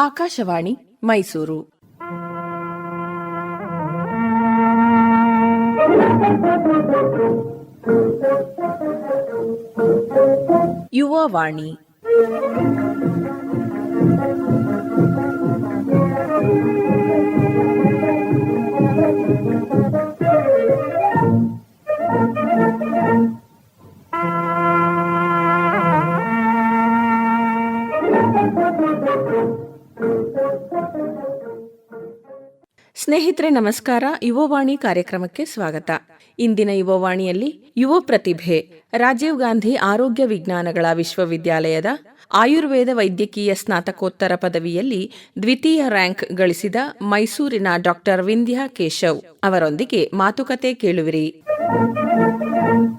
ಆಕಾಶವಾಣಿ ಮೈಸೂರು. ಯುವವಾಣಿ ಸ್ನೇಹಿತರೆ, ನಮಸ್ಕಾರ. ಯುವವಾಣಿ ಕಾರ್ಯಕ್ರಮಕ್ಕೆ ಸ್ವಾಗತ. ಇಂದಿನ ಯುವವಾಣಿಯಲ್ಲಿ ಯುವ ಪ್ರತಿಭೆ, ರಾಜೀವ್ ಗಾಂಧಿ ಆರೋಗ್ಯ ವಿಜ್ಞಾನಗಳ ವಿಶ್ವವಿದ್ಯಾಲಯದ ಆಯುರ್ವೇದ ವೈದ್ಯಕೀಯ ಸ್ನಾತಕೋತ್ತರ ಪದವಿಯಲ್ಲಿ ದ್ವಿತೀಯ ರ್ಯಾಂಕ್ ಗಳಿಸಿದ ಮೈಸೂರಿನ ಡಾಕ್ಟರ್ ವಿಂಧ್ಯಾ ಕೇಶವ್ ಅವರೊಂದಿಗೆ ಮಾತುಕತೆ ಕೇಳುವಿರಿ.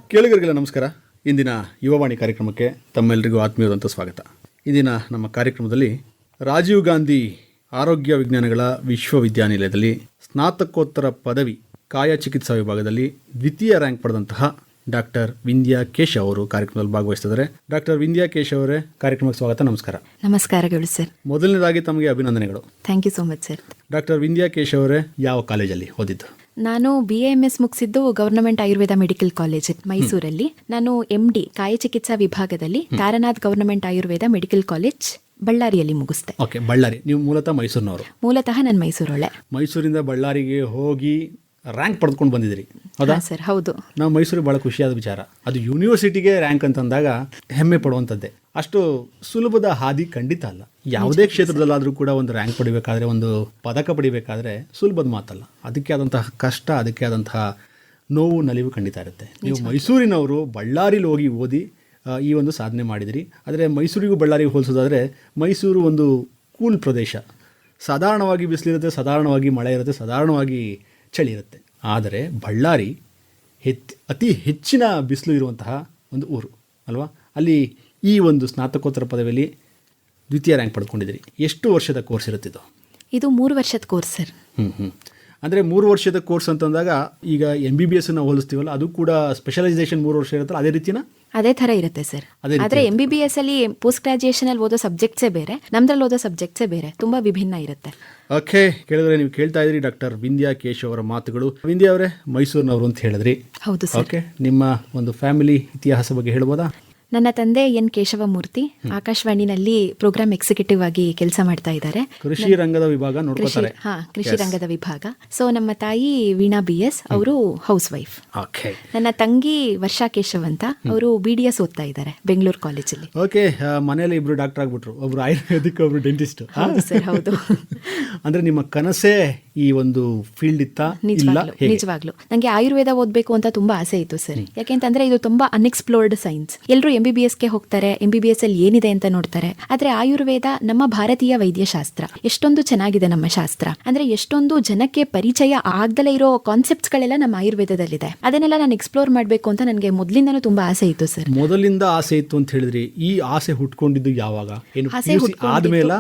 ಕೇಳುಗರಿಗೆಲ್ಲ ನಮಸ್ಕಾರ. ಇಂದಿನ ಯುವವಾಣಿ ಕಾರ್ಯಕ್ರಮಕ್ಕೆ ತಮ್ಮೆಲ್ಲರಿಗೂ ಆತ್ಮೀಯವಾದಂಥ ಸ್ವಾಗತ. ಇಂದಿನ ನಮ್ಮ ಕಾರ್ಯಕ್ರಮದಲ್ಲಿ ರಾಜೀವ್ ಗಾಂಧಿ ಆರೋಗ್ಯ ವಿಜ್ಞಾನಗಳ ವಿಶ್ವವಿದ್ಯಾನಿಲಯದಲ್ಲಿ ಸ್ನಾತಕೋತ್ತರ ಪದವಿ ಕಾಯ ಚಿಕಿತ್ಸಾ ವಿಭಾಗದಲ್ಲಿ ದ್ವಿತೀಯ ರ್ಯಾಂಕ್ ಪಡೆದಂತಹ ಡಾಕ್ಟರ್ ವಿಂದ್ಯಾ ಕೇಶ್ ಅವರು ಕಾರ್ಯಕ್ರಮದಲ್ಲಿ ಭಾಗವಹಿಸಿದ್ದಾರೆ. ಡಾಕ್ಟರ್ ವಿಂದ್ಯಾ ಕೇಶ್ ಅವರೇ ಕಾರ್ಯಕ್ರಮಕ್ಕೆ ಸ್ವಾಗತ ನಮಸ್ಕಾರ. ನಮಸ್ಕಾರಗಳು ಸರ್. ಮೊದಲನೇದಾಗಿ ತಮಗೆ ಅಭಿನಂದನೆಗಳು. Thank you so much sir doctor Vindhyakesh ಅವರೇ ಯಾವ ಕಾಲೇಜಲ್ಲಿ ಓದಿದ್ದು? ನಾನು ಬಿ ಎಂ ಎಸ್ ಮುಗಿಸಿದ್ದು ಗವರ್ನಮೆಂಟ್ ಆಯುರ್ವೇದ ಮೆಡಿಕಲ್ ಕಾಲೇಜ್ ಮೈಸೂರಲ್ಲಿ. ನಾನು ಎಂ ಡಿ ಕಾಯಚಿಕಿತ್ಸಾ ವಿಭಾಗದಲ್ಲಿ Taranath government Ayurveda medical college ಬಳ್ಳಾರಿಯಲ್ಲಿ ಮುಗಿಸ್ತೆ ಓಕೆ ಬಳ್ಳಾರಿ. ನೀವು ಮೂಲತಃ ಮೈಸೂರಿನವರು? ಮೂಲತಃ ನಾನು ಮೈಸೂರೊಳೆ. ಮೈಸೂರಿಂದ ಬಳ್ಳಾರಿಗೆ ಹೋಗಿ ರ್ಯಾಂಕ್ ಪಡೆದುಕೊಂಡು ಬಂದಿದ್ರಿ ಹೌದಾ? ಸರ್ ಹೌದು. ನಾವು ಮೈಸೂರಿಗೆ ಭಾಳ ಖುಷಿಯಾದ ವಿಚಾರ. ಅದು ಯೂನಿವರ್ಸಿಟಿಗೆ ರ್ಯಾಂಕ್ ಅಂತಂದಾಗ ಹೆಮ್ಮೆ ಪಡುವಂಥದ್ದೇ. ಅಷ್ಟು ಸುಲಭದ ಹಾದಿ ಖಂಡಿತ ಅಲ್ಲ. ಯಾವುದೇ ಕ್ಷೇತ್ರದಲ್ಲಾದರೂ ಕೂಡ ಒಂದು ರ್ಯಾಂಕ್ ಪಡಿಬೇಕಾದ್ರೆ ಒಂದು ಪದಕ ಪಡಿಬೇಕಾದ್ರೆ ಸುಲಭದ ಮಾತಲ್ಲ. ಅದಕ್ಕೆ ಆದಂತಹ ಕಷ್ಟ ಅದಕ್ಕೆ ಆದಂತಹ ನೋವು ನಲಿವು ಖಂಡಿತ ಇರುತ್ತೆ. ನೀವು ಮೈಸೂರಿನವರು ಬಳ್ಳಾರಿಲಿ ಹೋಗಿ ಓದಿ ಈ ಒಂದು ಸಾಧನೆ ಮಾಡಿದಿರಿ. ಆದರೆ ಮೈಸೂರಿಗೂ ಬಳ್ಳಾರಿಗೆ ಹೋಲಿಸೋದಾದರೆ ಮೈಸೂರು ಒಂದು ಕೂಲ್ ಪ್ರದೇಶ. ಸಾಧಾರಣವಾಗಿ ಬಿಸಿಲಿರುತ್ತೆ ಸಾಧಾರಣವಾಗಿ ಮಳೆ ಇರುತ್ತೆ ಸಾಧಾರಣವಾಗಿ ಚಳಿ ಇರುತ್ತೆ. ಆದರೆ ಬಳ್ಳಾರಿ ಹೆತ್ ಅತಿ ಹೆಚ್ಚಿನ ಬಿಸಿಲು ಇರುವಂತಹ ಒಂದು ಊರು ಅಲ್ವಾ? ಅಲ್ಲಿ ಈ ಒಂದು ಸ್ನಾತಕೋತ್ತರ ಪದವಿಯಲ್ಲಿ ದ್ವಿತೀಯ ರ್ಯಾಂಕ್ ಪಡ್ಕೊಂಡಿದ್ದೀರಿ. ಎಷ್ಟು ವರ್ಷದ ಕೋರ್ಸ್ ಇರುತ್ತಿದ್ದು ಇದು? ಮೂರು ವರ್ಷದ ಕೋರ್ಸ್ ಸರ್ ಹ್ಞೂ ಹ್ಞೂ ಅಂದರೆ ಮೂರು ವರ್ಷದ ಕೋರ್ಸ್ ಅಂತಂದಾಗ ಈಗ ಎಂ ಬಿ ಬಿ ಎಸ್ನ ಹೋಲಿಸ್ತೀವಲ್ಲ ಅದು ಕೂಡ ಸ್ಪೆಷಲೈಸೇಷನ್ ಮೂರು ವರ್ಷ ಇರುತ್ತಲ್ಲ ಅದೇ ರೀತಿನ? ಅದೇ ತರ ಇರುತ್ತೆ ಸರ್. ಆದ್ರೆ ಎಂ ಬಿ ಬಿ ಎಸ್ ಅಲ್ಲಿ ಪೋಸ್ಟ್ ಗ್ರಾಜುಯೇಷನ್ ಅಲ್ಲಿ ಓದೋ ಸಬ್ಜೆಕ್ಟ್ಸೇ ಬೇರೆ ನಮ್ದ್ರಲ್ಲಿ ಓದೋ ಸಬ್ಜೆಕ್ಟ್ಸೇ ಬೇರೆ ತುಂಬಾ ವಿಭಿನ್ನ ಇರುತ್ತೆ. ಓಕೆ ಕೇಳಿದ್ರೆ ನೀವು ಕೇಳ್ತಾ ಇದ್ರಿ ಡಾಕ್ಟರ್ ವಿಂದ್ಯಾ ಕೇಶ್ ಅವರ ಮಾತುಗಳು. ವಿಂದ್ಯಾ ಅವರೇ ಮೈಸೂರಿನವರು ಅಂತ ಹೇಳಿದ್ರಿ. ಹೌದು ಸರ್. ಓಕೆ ನಿಮ್ಮ ಒಂದು ಫ್ಯಾಮಿಲಿ ಇತಿಹಾಸ ಬಗ್ಗೆ ಹೇಳ್ಬೋದಾ? ನನ್ನ ತಂದೆ ಎನ್ ಕೇಶವಮೂರ್ತಿ ಆಕಾಶವಾಣಿನಲ್ಲಿ ಪ್ರೋಗ್ರಾಮ್ ಎಕ್ಸಿಕ್ಯೂಟಿವ್ ಆಗಿ ಕೆಲಸ ಮಾಡ್ತಾ ಇದ್ದಾರೆ. ಕೃಷಿ ರಂಗದ ವಿಭಾಗ ಕೃಷಿ ನೋಡ್ಕೋತಾರೆ. ಹಾ ಕೃಷಿ ರಂಗದ ವಿಭಾಗ. ಸೊ ನಮ್ಮ ತಾಯಿ ವೀಣಾ ಬಿ ಎಸ್ ಅವರು ಹೌಸ್ ವೈಫ್ ನನ್ನ ತಂಗಿ ವರ್ಷಾ ಕೇಶವ್ ಅಂತ ಅವರು ಬಿ ಡಿ ಎಸ್ ಓದ್ತಾ ಇದ್ದಾರೆ ಬೆಂಗಳೂರು ಕಾಲೇಜಲ್ಲಿ ಓಕೆ ಮನೆಯಲ್ಲಿ ಇಬ್ರು ಡಾಕ್ಟರ್ ಆಗ್ಬಿಟ್ರು. ಒಬ್ರು ಆಯುರ್ವೇದಿಕ್ ಒಬ್ರು ಡೆಂಟಿಸ್ಟ್ ಹೌದು ಸರ್ ಹೌದು. ಅಂದ್ರೆ ನಿಮ್ಮ ಕನಸೇ ಈ ಒಂದು ಫೀಲ್ಡ್ ಇತ್ತ? ನಿಜವಾಗ್ಲು ನಿಜವಾಗ್ಲು. ನಂಗೆ ಆಯುರ್ವೇದ ಓದ್ಬೇಕು ಅಂತ ತುಂಬಾ ಆಸೆ ಇತ್ತು ಸರ್. ಯಾಕೆಂತಂದ್ರೆ ಇದು ತುಂಬಾ ಅನ್ಎಕ್ಸ್ಪ್ಲೋರ್ಡ್ ಸೈನ್ಸ್ ಎಲ್ಲರೂ ಎಂ ಬಿ ಬಿ ಎಸ್ಗೆ ಹೋಗ್ತಾರೆ ಎಂ ಬಿ ಬಿ ಎಸ್ ಅಲ್ಲಿ ಏನಿದೆ ಅಂತ ನೋಡ್ತಾರೆ. ಆದ್ರೆ ಆಯುರ್ವೇದ ನಮ್ಮ ಭಾರತೀಯ ವೈದ್ಯ ಶಾಸ್ತ್ರ ಎಷ್ಟೊಂದು ಚೆನ್ನಾಗಿದೆ ನಮ್ಮ ಶಾಸ್ತ್ರ. ಅಂದ್ರೆ ಎಷ್ಟೊಂದು ಜನಕ್ಕೆ ಪರಿಚಯ ಆಗ್ದಲೇ ಇರೋ ಕಾನ್ಸೆಪ್ಟ್ಸ್ ಗಳೆಲ್ಲ ನಮ್ಮ ಆಯುರ್ವೇದದಲ್ಲಿದೆ. ಅದನ್ನೆಲ್ಲ ನಾನು ಎಕ್ಸ್ಪ್ಲೋರ್ ಮಾಡಬೇಕು ಅಂತ ನನಗೆ ಮೊದಲಿಂದನೂ ತುಂಬಾ ಆಸೆ ಇತ್ತು ಸರ್. ಮೊದಲಿಂದ ಆಸೆ ಇತ್ತು ಅಂತ ಹೇಳಿದ್ರಿ ಈ ಆಸೆ ಹುಟ್ಕೊಂಡಿದ್ದು ಯಾವಾಗ? ಆಸೆ ಆದ್ಮೇಲೆ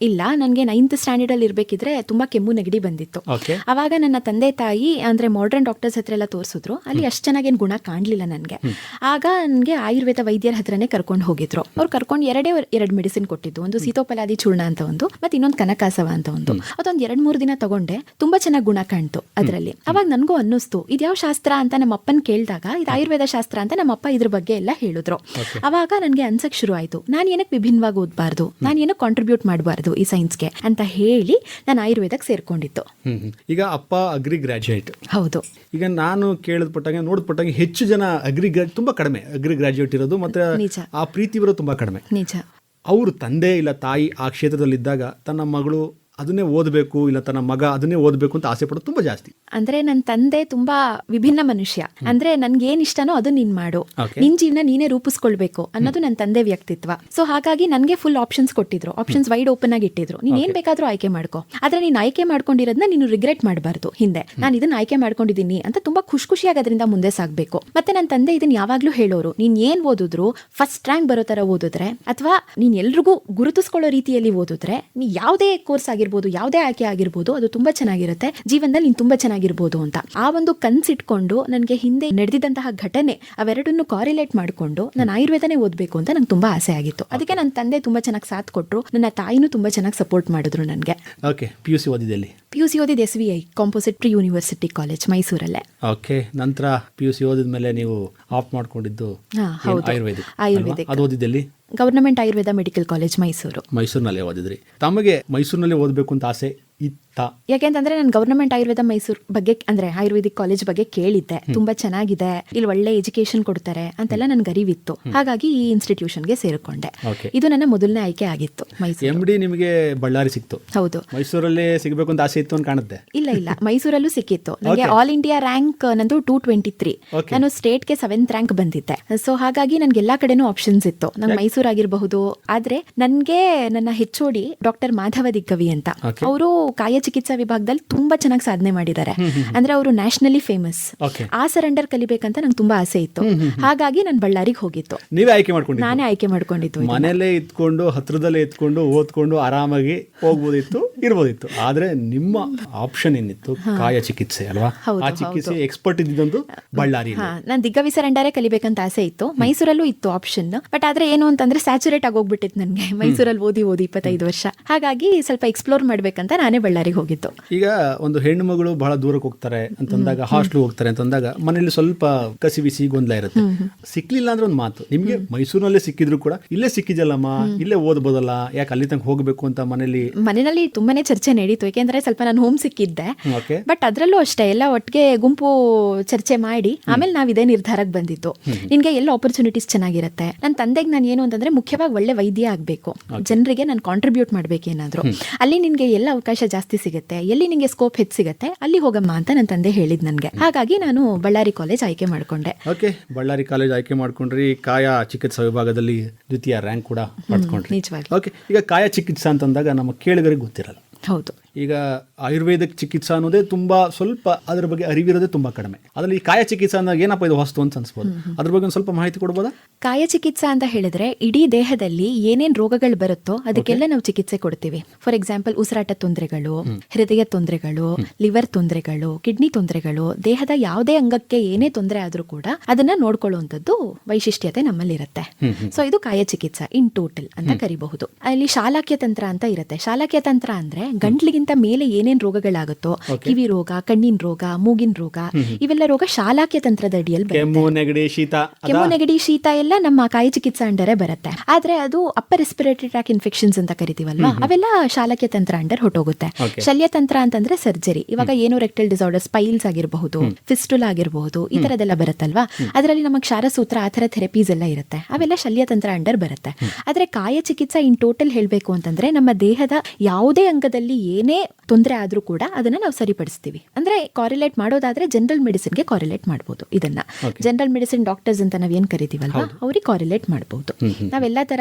ಇಲ್ಲ ನನಗೆ ನೈನ್ತ್ ಸ್ಟ್ಯಾಂಡರ್ಡ್ ಅಲ್ಲಿ ಇರ್ಬೇಕಿದ್ರೆ ತುಂಬಾ ಕೆಮ್ಮು ನೆಗಡಿ ಬಂದಿತ್ತು. ಅವಾಗ ನನ್ನ ತಂದೆ ತಾಯಿ ಅಂದ್ರೆ ಮಾಡ್ರನ್ ಡಾಕ್ಟರ್ಸ್ ಹತ್ರ ಎಲ್ಲ ತೋರಿಸಿದ್ರು. ಅಲ್ಲಿ ಅಷ್ಟು ಚೆನ್ನಾಗೇನು ಗುಣ ಕಾಣಲಿಲ್ಲ ನನಗೆ. ಆಗ ನನಗೆ ಆಯುರ್ವೇದ ವೈದ್ಯರ ಹತ್ರನೇ ಕರ್ಕೊಂಡು ಹೋಗಿದ್ರು. ಅವ್ರು ಕರ್ಕೊಂಡು ಎರಡೇ ಎರಡು ಮೆಡಿಸಿನ್ ಕೊಟ್ಟಿದ್ದು. ಒಂದು ಸೀತೋಪಲಾದಿ ಚೂರ್ಣ ಅಂತ ಒಂದು ಮತ್ತೆ ಇನ್ನೊಂದು ಕನಕಾಸವ ಅಂತ ಒಂದು. ಅದೊಂದು ಎರಡ್ ಮೂರು ದಿನ ತಗೊಂಡೆ. ತುಂಬಾ ಚೆನ್ನಾಗಿ ಗುಣ ಕಾಣ್ತು ಅದರಲ್ಲಿ. ಅವಾಗ ನನಗೂ ಅನ್ನಿಸ್ತು ಇದ್ಯಾವ ಶಾಸ್ತ್ರ ಅಂತ ನಮ್ಮ ಅಪ್ಪನ್ ಕೇಳಿದಾಗ ಇದು ಆಯುರ್ವೇದ ಶಾಸ್ತ್ರ ಅಂತ ನಮ್ಮ ಅಪ್ಪ ಇದ್ರ ಬಗ್ಗೆ ಎಲ್ಲ ಹೇಳಿದ್ರು. ಅವಾಗ ನನಗೆ ಅನ್ಸಕ್ ಶುರು ಆಯ್ತು ನಾನು ಏನಕ್ಕೆ ವಿಭಿನ್ನವಾಗಿ ಓದಬಾರ್ದು? ನಾನು ಏನಕ್ಕೆ ಕಾಂಟ್ರಿಬ್ಯೂಟ್ ಮಾಡಬಾರ್ದು ಈ ಸೈನ್ಸ್ಗೆ ಅಂತ ಹೇಳಿ ನಾನು ಆಯುರ್ವೇದಕ್ಕೆ ಸೇರ್ಕೊಂಡಿದ್ದು ಹ್ಮ್. ಈಗ ಅಪ್ಪ ಅಗ್ರಿ ಗ್ರಾಜ್ಯುಯೇಟ್. ಹೌದು. ಈಗ ನಾನು ಕೇಳಿದ್ಪಟ್ಟಾಗ ನೋಡಿದ್ಪಟ್ಟಾಗ ಹೆಚ್ಚು ಜನ ಅಗ್ರಿ ಗ್ರಾ ತುಂಬಾ ಕಡಿಮೆ ಅಗ್ರಿ ಗ್ರಾಜುಯೇಟ್ ಇರೋದು ಮತ್ತೆ. ಆ ಪ್ರೀತಿ ಬರೋದು ತುಂಬಾ ಕಡಿಮೆ. ನಿಜ. ಅವ್ರ ತಂದೆ ಇಲ್ಲ ತಾಯಿ ಆ ಕ್ಷೇತ್ರದಲ್ಲಿದ್ದಾಗ ತನ್ನ ಮಗಳು ಅದನ್ನೇ ಓದಬೇಕು ಇಲ್ಲ ತನ್ನ ಮಗ ಅದನ್ನೇ ಓದಬೇಕು ಅಂತ ಆಸೆ ಪಡೋದು ತುಂಬಾ ಜಾಸ್ತಿ. ಅಂದ್ರೆ ನನ್ನ ತಂದೆ ತುಂಬಾ ವಿಭಿನ್ನ ಮನುಷ್ಯ. ಅಂದ್ರೆ ನನ್ಗೆ ಏನ್ ಇಷ್ಟನೋ ಅದು ನೀನ್ ಮಾಡು. ನಿನ್ ಜೀವನ ನೀನೇ ರೂಪಿಸ್ಕೊಳ್ಬೇಕು ಅನ್ನೋದು ನನ್ನ ತಂದೆ ವ್ಯಕ್ತಿತ್ವ. ಸೊ ಹಾಗಾಗಿ ನನ್ಗೆ ಫುಲ್ ಆಪ್ಷನ್ಸ್ ಕೊಟ್ಟಿದ್ರು. ಆಪ್ಷನ್ಸ್ ವೈಡ್ ಓಪನ್ ಆಗಿ ಇಟ್ಟಿದ್ರು ನೀನ್ ಏನ್ ಬೇಕಾದ್ರೂ ಆಯ್ಕೆ ಮಾಡ್ಕೋ. ಆದ್ರೆ ನೀನ್ ಆಯ್ಕೆ ಮಾಡ್ಕೊಂಡಿರೋದನ್ನ ನೀನು ರಿಗ್ರೆಟ್ ಮಾಡಬಾರ್ದು ಹಿಂದೆ. ನಾನು ಇದನ್ನ ಆಯ್ಕೆ ಮಾಡ್ಕೊಂಡಿದ್ದೀನಿ ಅಂತ ತುಂಬಾ ಖುಷಿ ಖುಷಿಯಾಗಿ ಅದರಿಂದ ಮುಂದೆ ಸಾಗಬೇಕು. ಮತ್ತೆ ನನ್ನ ತಂದೆ ಇದನ್ನ ಯಾವಾಗ್ಲೂ ಹೇಳೋರು ನೀನ್ ಏನ್ ಓದಿದ್ರು ಫಸ್ಟ್ ರ್ಯಾಂಕ್ ಬರೋ ತರ ಓದಿದ್ರೆ ಅಥವಾ ನೀನ್ ಎಲ್ರಿಗೂ ಗುರುತಿಸ್ಕೊಳ್ಳೋ ರೀತಿಯಲ್ಲಿ ಓದಿದ್ರೆ ನೀ ಯಾವುದೇ ಕೋರ್ಸ್ ಆಗಿರ್ಬೋದು ಯಾವುದೇ ಆಯ್ಕೆ ಆಗಿರ್ಬೋದು ಅದು ತುಂಬಾ ಚೆನ್ನಾಗಿರುತ್ತೆ. ಜೀವನದಲ್ಲಿ ನೀನು ತುಂಬಾ ಚೆನ್ನಾಗಿ ಚೆನ್ನಾಗಿರ್ಬೋದು ಅಂತ. ಆ ಒಂದು ಕನ್ಸಿಟ್ಕೊಂಡು ನನಗೆ ಹಿಂದೆ ನಡೆದಿದ್ದಂತಹ ಘಟನೆ ಅವೆರಡನ್ನು ಕಾರಿಲೇಟ್ ಮಾಡಿಕೊಂಡು ನಾನು ಆಯುರ್ವೇದನೇ ಓದಬೇಕು ಅಂತ ನಂಗೆ ತುಂಬಾ ಆಸೆ ಆಗಿತ್ತು. ಅದಕ್ಕೆ ನನ್ನ ತಂದೆ ತುಂಬಾ ಚೆನ್ನಾಗಿ ಸಾಥ್ ಕೊಟ್ಟರು ನನ್ನ ತಾಯಿನೂ ತುಂಬಾ ಚೆನ್ನಾಗಿ ಸಪೋರ್ಟ್ ಮಾಡಿದ್ರು ನನಗೆ. ಓಕೆ ಪಿ ಯು ಸಿ ಓದಿದಲ್ಲಿ ಪಿ ಯು ಸಿ ಓದಿದ S V I composite pre university college ಮೈಸೂರಲ್ಲೇ okay ನಂತರ ಪಿ ಯು ಸಿ ಓದಿದ ಮೇಲೆ ನೀವು ಆಫ್ ಮಾಡ್ಕೊಂಡಿದ್ದು ಹಾ? ಹೌದು. ಆಯುರ್ವೇದಿಕ್ ಆಯುರ್ವೇದಿಕ್. ಅದು ಓದಿದ್ದಲ್ಲಿ? Government Ayurveda medical college Mysuru. ಮೈಸೂರಿನಲ್ಲೇ ಓದಿದ್ರಿ. ತಮಗೆ ಮೈಸೂರಿನಲ್ಲಿ ಓದಬೇಕು ಅಂತ ಆಸೆ ಯಾಕೆಂತಂದ್ರೆ ನಾನು ಗವರ್ನಮೆಂಟ್ ಆಯುರ್ವೇದ ಮೈಸೂರು ಬಗ್ಗೆ ಅಂದ್ರೆ ಆಯುರ್ವೇದಿಕ್ ಕಾಲೇಜ್ ಬಗ್ಗೆ ಕೇಳಿದ್ದೆ. ತುಂಬಾ ಚೆನ್ನಾಗಿದೆ. ಇಲ್ಲಿ ಒಳ್ಳೆ ಎಜುಕೇಶನ್ ಕೊಡ್ತಾರೆ ಅಂತೆಲ್ಲ ನನ್ಗೆ ಅರಿವಿತ್ತು. ಹಾಗಾಗಿ ಈ ಇನ್ಸ್ಟಿಟ್ಯೂಷನ್ಗೆ ಸೇರಿಕೊಂಡೆ. ಓಕೆ. ಇದು ನನ್ನ ಮೊದಲನೇ ಆಯ್ಕೆ ಆಗಿತ್ತು ಡಿ ನಿಮಗೆ ಬಳ್ಳಾರಿ ಸಿಕ್ತು. ಹೌದು. ಮೈಸೂರಲ್ಲಿ ಸಿಗಬೇಕು ಅಂತ ಆಸೆ ಇತ್ತು ಅಂತ ಕಾಣುತ್ತೆ. ಇಲ್ಲ ಇಲ್ಲ. ಮೈಸೂರಲ್ಲೂ ಸಿಕ್ಕಿತ್ತು. ನನಗೆ ಆಲ್ ಇಂಡಿಯಾ ರ್ಯಾಂಕ್ ನಂದು ಟೂ ಟ್ವೆಂಟಿ ತ್ರೀ ನಾನು ಸ್ಟೇಟ್ಗೆ ಸೆವೆಂತ್ ರ್ಯಾಂಕ್ ಬಂದಿದ್ದೆ. ಸೊ ಹಾಗಾಗಿ ನನ್ಗೆ ಎಲ್ಲಾ ಕಡೆನೂ ಆಪ್ಷನ್ಸ್ ಇತ್ತು. ನಂಗೆ ಮೈಸೂರು ಆಗಿರಬಹುದು. ಆದ್ರೆ ನನ್ಗೆ ನನ್ನ ಹೆಚ್ಚೋಡಿ ಡಾಕ್ಟರ್ ಮಾಧವ ದಿಗ್ಗವಿ ಅಂತ. ಅವರು ಕಾಯ ಚಿಕಿತ್ಸಾ ವಿಭಾಗದಲ್ಲಿ ತುಂಬಾ ಚೆನ್ನಾಗಿ ಸಾಧನೆ ಮಾಡಿದ್ದಾರೆ. ಅಂದ್ರೆ ಅವರು ನ್ಯಾಷನಲಿ ಫೇಮಸ್. ಆ ಸರೆಂಡರ್ ಕಲಿಬೇಕಂತ ನಂಗೆ ತುಂಬಾ ಆಸೆ ಇತ್ತು. ಹಾಗಾಗಿ ನಾನು ಬಳ್ಳಾರಿಗೆ ಹೋಗಿತ್ತು ನೀವೇ ಆಯ್ಕೆ ಮಾಡ್ಕೊಂಡು ನಾನೇ ಆಯ್ಕೆ ಮಾಡ್ಕೊಂಡಿದ್ದು. ಮನೆಯಲ್ಲೇ ಇದ್ಕೊಂಡು ಹತ್ರದಲ್ಲೇ ಇದ್ಕೊಂಡು ಓದ್ಕೊಂಡು ಆರಾಮಾಗಿ ಹೋಗ್ಬೋದಿತ್ತು ಇರ್ಬೋದಿತ್ತು. ಆದ್ರೆ ನಿಮ್ಮ ಆಪ್ಷನ್ ಏನಿತ್ತು? ಕಾಯ ಚಿಕಿತ್ಸೆ ಅಲ್ವಾ? ಆ ಚಿಕಿತ್ಸೆ ಎಕ್ಸ್ಪರ್ಟ್ ಇದ್ದಿದ್ದು ಬಳ್ಳಾರಿ ನಾನು ದಿಗ್ಗವಿ ಸರೆಂಡರೇ ಕಲಿಬೇಕಂತ ಆಸೆ ಇತ್ತು. ಮೈಸೂರಲ್ಲೂ ಇತ್ತು ಆಪ್ಷನ್ ಬಟ್ ಆದ್ರೆ ಏನು ಅಂತಂದ್ರೆ ಸ್ಯಾಚುರೇಟ್ ಆಗೋಗ್ಬಿಟ್ಟಿತ್ತು ನನಗೆ. ಮೈಸೂರಲ್ಲಿ ಓದಿ ಓದಿ ಇಪ್ಪತ್ತೈದು ವರ್ಷ. ಹಾಗಾಗಿ ಸ್ವಲ್ಪ ಎಕ್ಸ್ಪ್ಲೋರ್ ಮಾಡ್ಬೇಕಂತ ನಾನೇ ಹೋಗಿತ್ತು ಈಗ ಒಂದು ಹೆಣ್ಣು ಮಗಳು ಬಹಳ ದೂರಕ್ಕೆ ಹೋಗ್ತಾರೆ ಅಂತಂದಾಗ ಹಾಸ್ಟೆಲ್ ಹೋಗ್ತಾರೆ ಅಂತಂದಾಗ ಮನೇಲಿ ಸ್ವಲ್ಪ ಕಸಿ ಬಿಸಿ ಗೊಂದಲ ಇರುತ್ತೆ. ಸಿಕ್ಲಿಲ್ಲ ಅಂದ್ರೆ ಒಂದು ಮಾತು. ನಿಮ್ಗೆ ಮೈಸೂರಿನಲ್ಲೇ ಸಿಕ್ಕಿದ್ರು ಕೂಡ ಇಲ್ಲೇ ಸಿಕ್ಕಿದಲ್ಲಮ್ಮ ಇಲ್ಲೇ ಓದ್ಬೋದಲ್ಲ ಯಾಕೆ ಅಲ್ಲಿ ತನಕ ಹೋಗ್ಬೇಕು ಅಂತ ಮನೇಲಿ ಮನೆಯಲ್ಲಿ ತುಂಬಾನೇ ಚರ್ಚೆ ನಡೀತು. ಯಾಕೆಂದ್ರೆ ಸ್ವಲ್ಪ ನಾನು ಹೋಮ್ ಸಿಕ್ಕಿದ್ದೆ ಬಟ್ ಅದರಲ್ಲೂ ಅಷ್ಟೇ ಎಲ್ಲ ಒಟ್ಟಿಗೆ ಗುಂಪು ಚರ್ಚೆ ಮಾಡಿ ಆಮೇಲೆ ನಾವು ಇದೇ ನಿರ್ಧಾರಕ್ಕೆ ಬಂದಿತ್ತು ನಿನ್ಗೆ ಎಲ್ಲ ಆಪರ್ಚುನಿಟೀಸ್ ಚೆನ್ನಾಗಿರುತ್ತೆ. ನನ್ನ ತಂದೆಗೆ ನಾನು ಏನು ಅಂತಂದ್ರೆ ಮುಖ್ಯವಾಗಿ ಒಳ್ಳೆ ವೈದ್ಯ ಆಗಬೇಕು. ಜನರಿಗೆ ನಾನು ಕಾಂಟ್ರಿಬ್ಯೂಟ್ ಮಾಡ್ಬೇಕೇನಾದ್ರು ಅಲ್ಲಿ ನಿನ್ಗೆ ಎಲ್ಲ ಅವಕಾಶ ಜಾಸ್ತಿ ಸಿಗುತ್ತೆ ಎಲ್ಲಿ ನಿಮಗೆ ಸ್ಕೋಪ್ ಹೆಚ್ಚು ಸಿಗುತ್ತೆ ಅಲ್ಲಿ ಹೋಗಮ್ಮ ಅಂತ ನನ್ನ ತಂದೆ ಹೇಳಿದ್ ನನಗೆ. ಹಾಗಾಗಿ ನಾನು ಬಳ್ಳಾರಿ ಕಾಲೇಜ್ ಆಯ್ಕೆ ಮಾಡಿಕೊಂಡೆ. ಓಕೆ ಬಳ್ಳಾರಿ ಕಾಲೇಜ್ ಆಯ್ಕೆ ಮಾಡ್ಕೊಂಡ್ರಿ ಕಾಯ ಚಿಕಿತ್ಸಾ ವಿಭಾಗದಲ್ಲಿ ದ್ವಿತೀಯ ರ್ಯಾಂಕ್ ಕೂಡ ಪಡ್ಕೊಂಡ್ರಿ. ನಿಜವಾಗಿ ಓಕೆ ಈಗ ಕಾಯ ಚಿಕಿತ್ಸಾ ಅಂತಂದಾಗ ನಮ್ಮ ಕೇಳಿಗರಿಗೆ ಗೊತ್ತಿರಲ್ಲ. ಹೌದು. ಈಗ ಆಯುರ್ವೇದಿಕ್ ಚಿಕಿತ್ಸಾ ಅನ್ನೋದೇ ತುಂಬಾ ಸ್ವಲ್ಪ ಅದ್ರ ಬಗ್ಗೆ ಅರಿವಿರೋದೇ ತುಂಬಾ ಕಡಿಮೆ. ಅದ್ರಲ್ಲಿ ಈ ಕಾಯ ಚಿಕಿತ್ಸಾ ಅಂದಾಗ ಏನಪ್ಪ ಇದು ವಸ್ತು ಅಂತ ಅನ್ಸ್ಬೋದು? ಅದ್ರ ಬಗ್ಗೆ ಒಂದು ಸ್ವಲ್ಪ ಮಾಹಿತಿ ಕೊಡ್ಬೋದಾ? ಕಾಯ ಚಿಕಿತ್ಸಾ ಅಂತ ಹೇಳಿದ್ರೆ ಇಡೀ ದೇಹದಲ್ಲಿ ಏನೇನ್ ರೋಗಗಳು ಬರುತ್ತೋ ಅದಕ್ಕೆಲ್ಲ ನಾವು ಚಿಕಿತ್ಸೆ ಕೊಡ್ತೀವಿ. ಫಾರ್ ಎಕ್ಸಾಂಪಲ್ ಉಸಿರಾಟ ತೊಂದರೆಗಳು ಹೃದಯ ತೊಂದರೆಗಳು ಲಿವರ್ ತೊಂದರೆಗಳು ಕಿಡ್ನಿ ತೊಂದರೆಗಳು ದೇಹದ ಯಾವುದೇ ಅಂಗಕ್ಕೆ ಏನೇ ತೊಂದರೆ ಆದ್ರೂ ಕೂಡ ಅದನ್ನ ನೋಡ್ಕೊಳ್ಳುವಂಥದ್ದು ವೈಶಿಷ್ಟ್ಯತೆ ನಮ್ಮಲ್ಲಿರುತ್ತೆ. ಸೊ ಇದು ಕಾಯ ಚಿಕಿತ್ಸಾ ಇನ್ ಟೋಟಲ್ ಅಂತ ಕರಿಬಹುದು. ಅಲ್ಲಿ ಶಾಲಾಕ್ಯ ತಂತ್ರ ಅಂತ ಇರುತ್ತೆ. ಶಾಲಾಕ್ಯ ತಂತ್ರ ಅಂದ್ರೆ ಗಂಟ್ಲಿಗಿಂತ ಮೇಲೆ ಏನೇನ್ ರೋಗಗಳಾಗುತ್ತೋ ಕಿವಿ ರೋಗ ಕಣ್ಣಿನ ರೋಗ ಮೂಗಿನ ರೋಗ ಇವೆಲ್ಲ ರೋಗ ಶಾಲಾಕ್ಯ ತಂತ್ರದ ಅಡಿಯಲ್ಲಿ ಬರುತ್ತೆ. ಕೆಮ್ಮು ನೆಗಡಿ ಶೀತ ಕೆಮ್ಮು ನೆಗಡಿ ಶೀತ ಎಲ್ಲ ನಮ್ಮ ಕಾಯ ಚಿಕಿತ್ಸಾ ಅಂಡರೇ ಬರುತ್ತೆ. ಆದ್ರೆ ಅದು ಅಪ್ಪ ರೆಸ್ಪಿರೇಟರಿ ಟ್ರ್ಯಾಕ್ ಇನ್ಫೆಕ್ಷನ್ಸ್ ಅಂತ ಕರಿತೀವಲ್ವಾ? ಅವೆಲ್ಲ ಶಾಲಾಕ್ಯ ತಂತ್ರ ಅಂಡರ್ ಹೊಟ್ಟೋಗುತ್ತೆ ಶಲ್ಯ ಶಲ್ಯತಂತ್ರ ಅಂತಂದ್ರೆ ಸರ್ಜರಿ. ಇವಾಗ ಏನು ರೆಕ್ಟಲ್ ಡಿಸಾರ್ಡರ್ ಸ್ಪೈಲ್ಸ್ ಆಗಿರಬಹುದು ಫಿಸ್ಟುಲ್ ಆಗಿರಬಹುದು ಈ ತರದೆಲ್ಲ ಬರುತ್ತಲ್ವಾ? ಅದರಲ್ಲಿ ನಮಗೆ ಶಾರಸೂತ್ರ ಆ ತರ ಥೆರಪೀಸ್ ಎಲ್ಲ ಇರುತ್ತೆ. ಅವೆಲ್ಲ ಶಲ್ಯತಂತ್ರ ಅಂಡರ್ ಬರುತ್ತೆ. ಆದ್ರೆ ಕಾಯ ಚಿಕಿತ್ಸಾ ಇನ್ ಟೋಟಲ್ ಹೇಳಬೇಕು ಅಂತಂದ್ರೆ ನಮ್ಮ ದೇಹದ ಯಾವುದೇ ಅಂಗದಲ್ಲಿ ಏನೇ ತೊಂದರೆ ಆದ್ರೂ ಕೂಡ ಅದನ್ನ ನಾವು ಸರಿಪಡಿಸ್ತೀವಿ. ಅಂದ್ರೆ ಕಾರಿಲೇಟ್ ಮಾಡೋದಾದ್ರೆ ಜನರಲ್ ಮೆಡಿಸಿನ್ಗೆ ಕಾರಿಲೇಟ್ ಮಾಡ್ಬೋದು ಇದನ್ನ. ಜನರಲ್ ಮೆಡಿಸಿನ್ ಡಾಕ್ಟರ್ಸ್ ಅಂತ ನಾವೇನ್ ಕರಿತೀವಲ್ವಾ? ಅವ್ರಿಗೆ ಕಾರಿಲೇಟ್ ಮಾಡ್ಬೋದು. ನಾವೆಲ್ಲ ತರ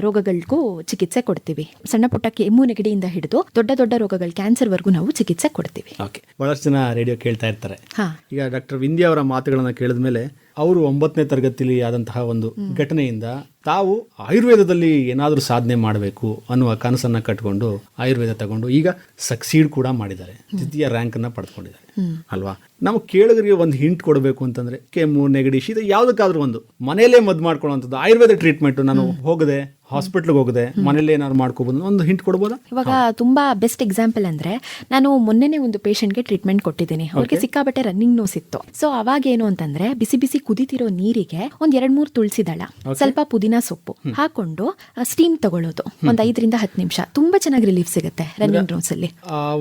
ರೋಗಗಳಿಗೂ ಚಿಕಿತ್ಸೆ ಕೊಡ್ತೀವಿ. ಸಣ್ಣ ಪುಟ್ಟ ಕೆಮ್ಮು ನೆಗಡಿಯಿಂದ ಹಿಡಿದು ದೊಡ್ಡ ದೊಡ್ಡ ರೋಗಗಳು ಕ್ಯಾನ್ಸರ್ ವರ್ಗೂ ನಾವು ಚಿಕಿತ್ಸೆ ಕೊಡ್ತೀವಿ. ಬಹಳಷ್ಟು ಜನ ರೇಡಿಯೋ ಕೇಳ್ತಾ ಇರ್ತಾರೆ. ಹಾ. ಈಗ ಡಾಕ್ಟರ್ ವಿಂಧ್ಯ ಅವರ ಮಾತುಗಳನ್ನ ಕೇಳಿದ ಮೇಲೆ ಅವರು ಒಂಬತ್ತನೇ ತರಗತಿಲಿ ಆದಂತಹ ಒಂದು ಘಟನೆಯಿಂದ ತಾವು ಆಯುರ್ವೇದದಲ್ಲಿ ಏನಾದರೂ ಸಾಧನೆ ಮಾಡಬೇಕು ಅನ್ನುವ ಕನಸನ್ನು ಕಟ್ಕೊಂಡು ಆಯುರ್ವೇದ ತಗೊಂಡು ಈಗ ಸಕ್ಸೀಡ್ ಕೂಡ ಮಾಡಿದ್ದಾರೆ. ದ್ವಿತೀಯ ರ್ಯಾಂಕನ್ನು ಪಡೆದುಕೊಂಡಿದ್ದಾರೆ ಅಲ್ವಾ? ನಾವು ಕೇಳಿದ್ರಿಗೆ ಒಂದು ಹಿಂಟ್ ಕೊಡಬೇಕು ಅಂತಂದ್ರೆ ಕೆಮ್ಮು ನೆಗಡಿ ಶೀತ ಯಾವ್ದಕ್ಕಾದ್ರೂ ಒಂದು. ಮನೆಯಲ್ಲೇ ಮದ್ದು ಮಾಡ್ಕೊಳ್ಳುವಂಥದ್ದು. ಆಯುರ್ವೇದ ಟ್ರೀಟ್ಮೆಂಟ್ ನಾನು ಹೋಗದೆ ಹಾಸ್ಪಿಟ್ಲ್ಗೆ ಹೋಗದೆ ಮನೇಲಿ ಏನಾದ್ರು ಮಾಡ್ಕೋಬಹುದು ಒಂದು ಹಿಂಟ್ ಕೊಡ್ಬೋದಾ? ಇವಾಗ ತುಂಬಾ ಬೆಸ್ಟ್ ಎಕ್ಸಾಂಪಲ್ ಅಂದ್ರೆ ನಾನು ಮೊನ್ನೆನೆ ಒಂದು ಪೇಷಂಟ್ಗೆ ಟ್ರೀಟ್ಮೆಂಟ್ ಕೊಟ್ಟಿದ್ದೀನಿ. ಅವ್ರಿಗೆ ಸಿಕ್ಕಾಬಟ್ಟೆ ರನ್ನಿಂಗ್ ನೋಸ್ ಇತ್ತು. ಸೊ ಅವಾಗ ಏನು ಅಂತಂದ್ರೆ ಬಿಸಿ ಬಿಸಿ ಕುದಿತಿರೋ ನೀರಿಗೆ ಒಂದ್ ಎರಡ್ ಮೂರ್ ತುಳಸಿ ದಳ ಸ್ವಲ್ಪ ಪುದೀನ ಸೊಪ್ಪು ಹಾಕೊಂಡು ಸ್ಟೀಮ್ ತಗೊಳ್ಳೋದು. ಒಂದ್ ಐದರಿಂದ ಹತ್ತು ನಿಮಿಷ. ತುಂಬಾ ಚೆನ್ನಾಗಿ ರಿಲೀಫ್ ಸಿಗುತ್ತೆ ರನ್ನಿಂಗ್ ನೋಸ್ ಅಲ್ಲಿ.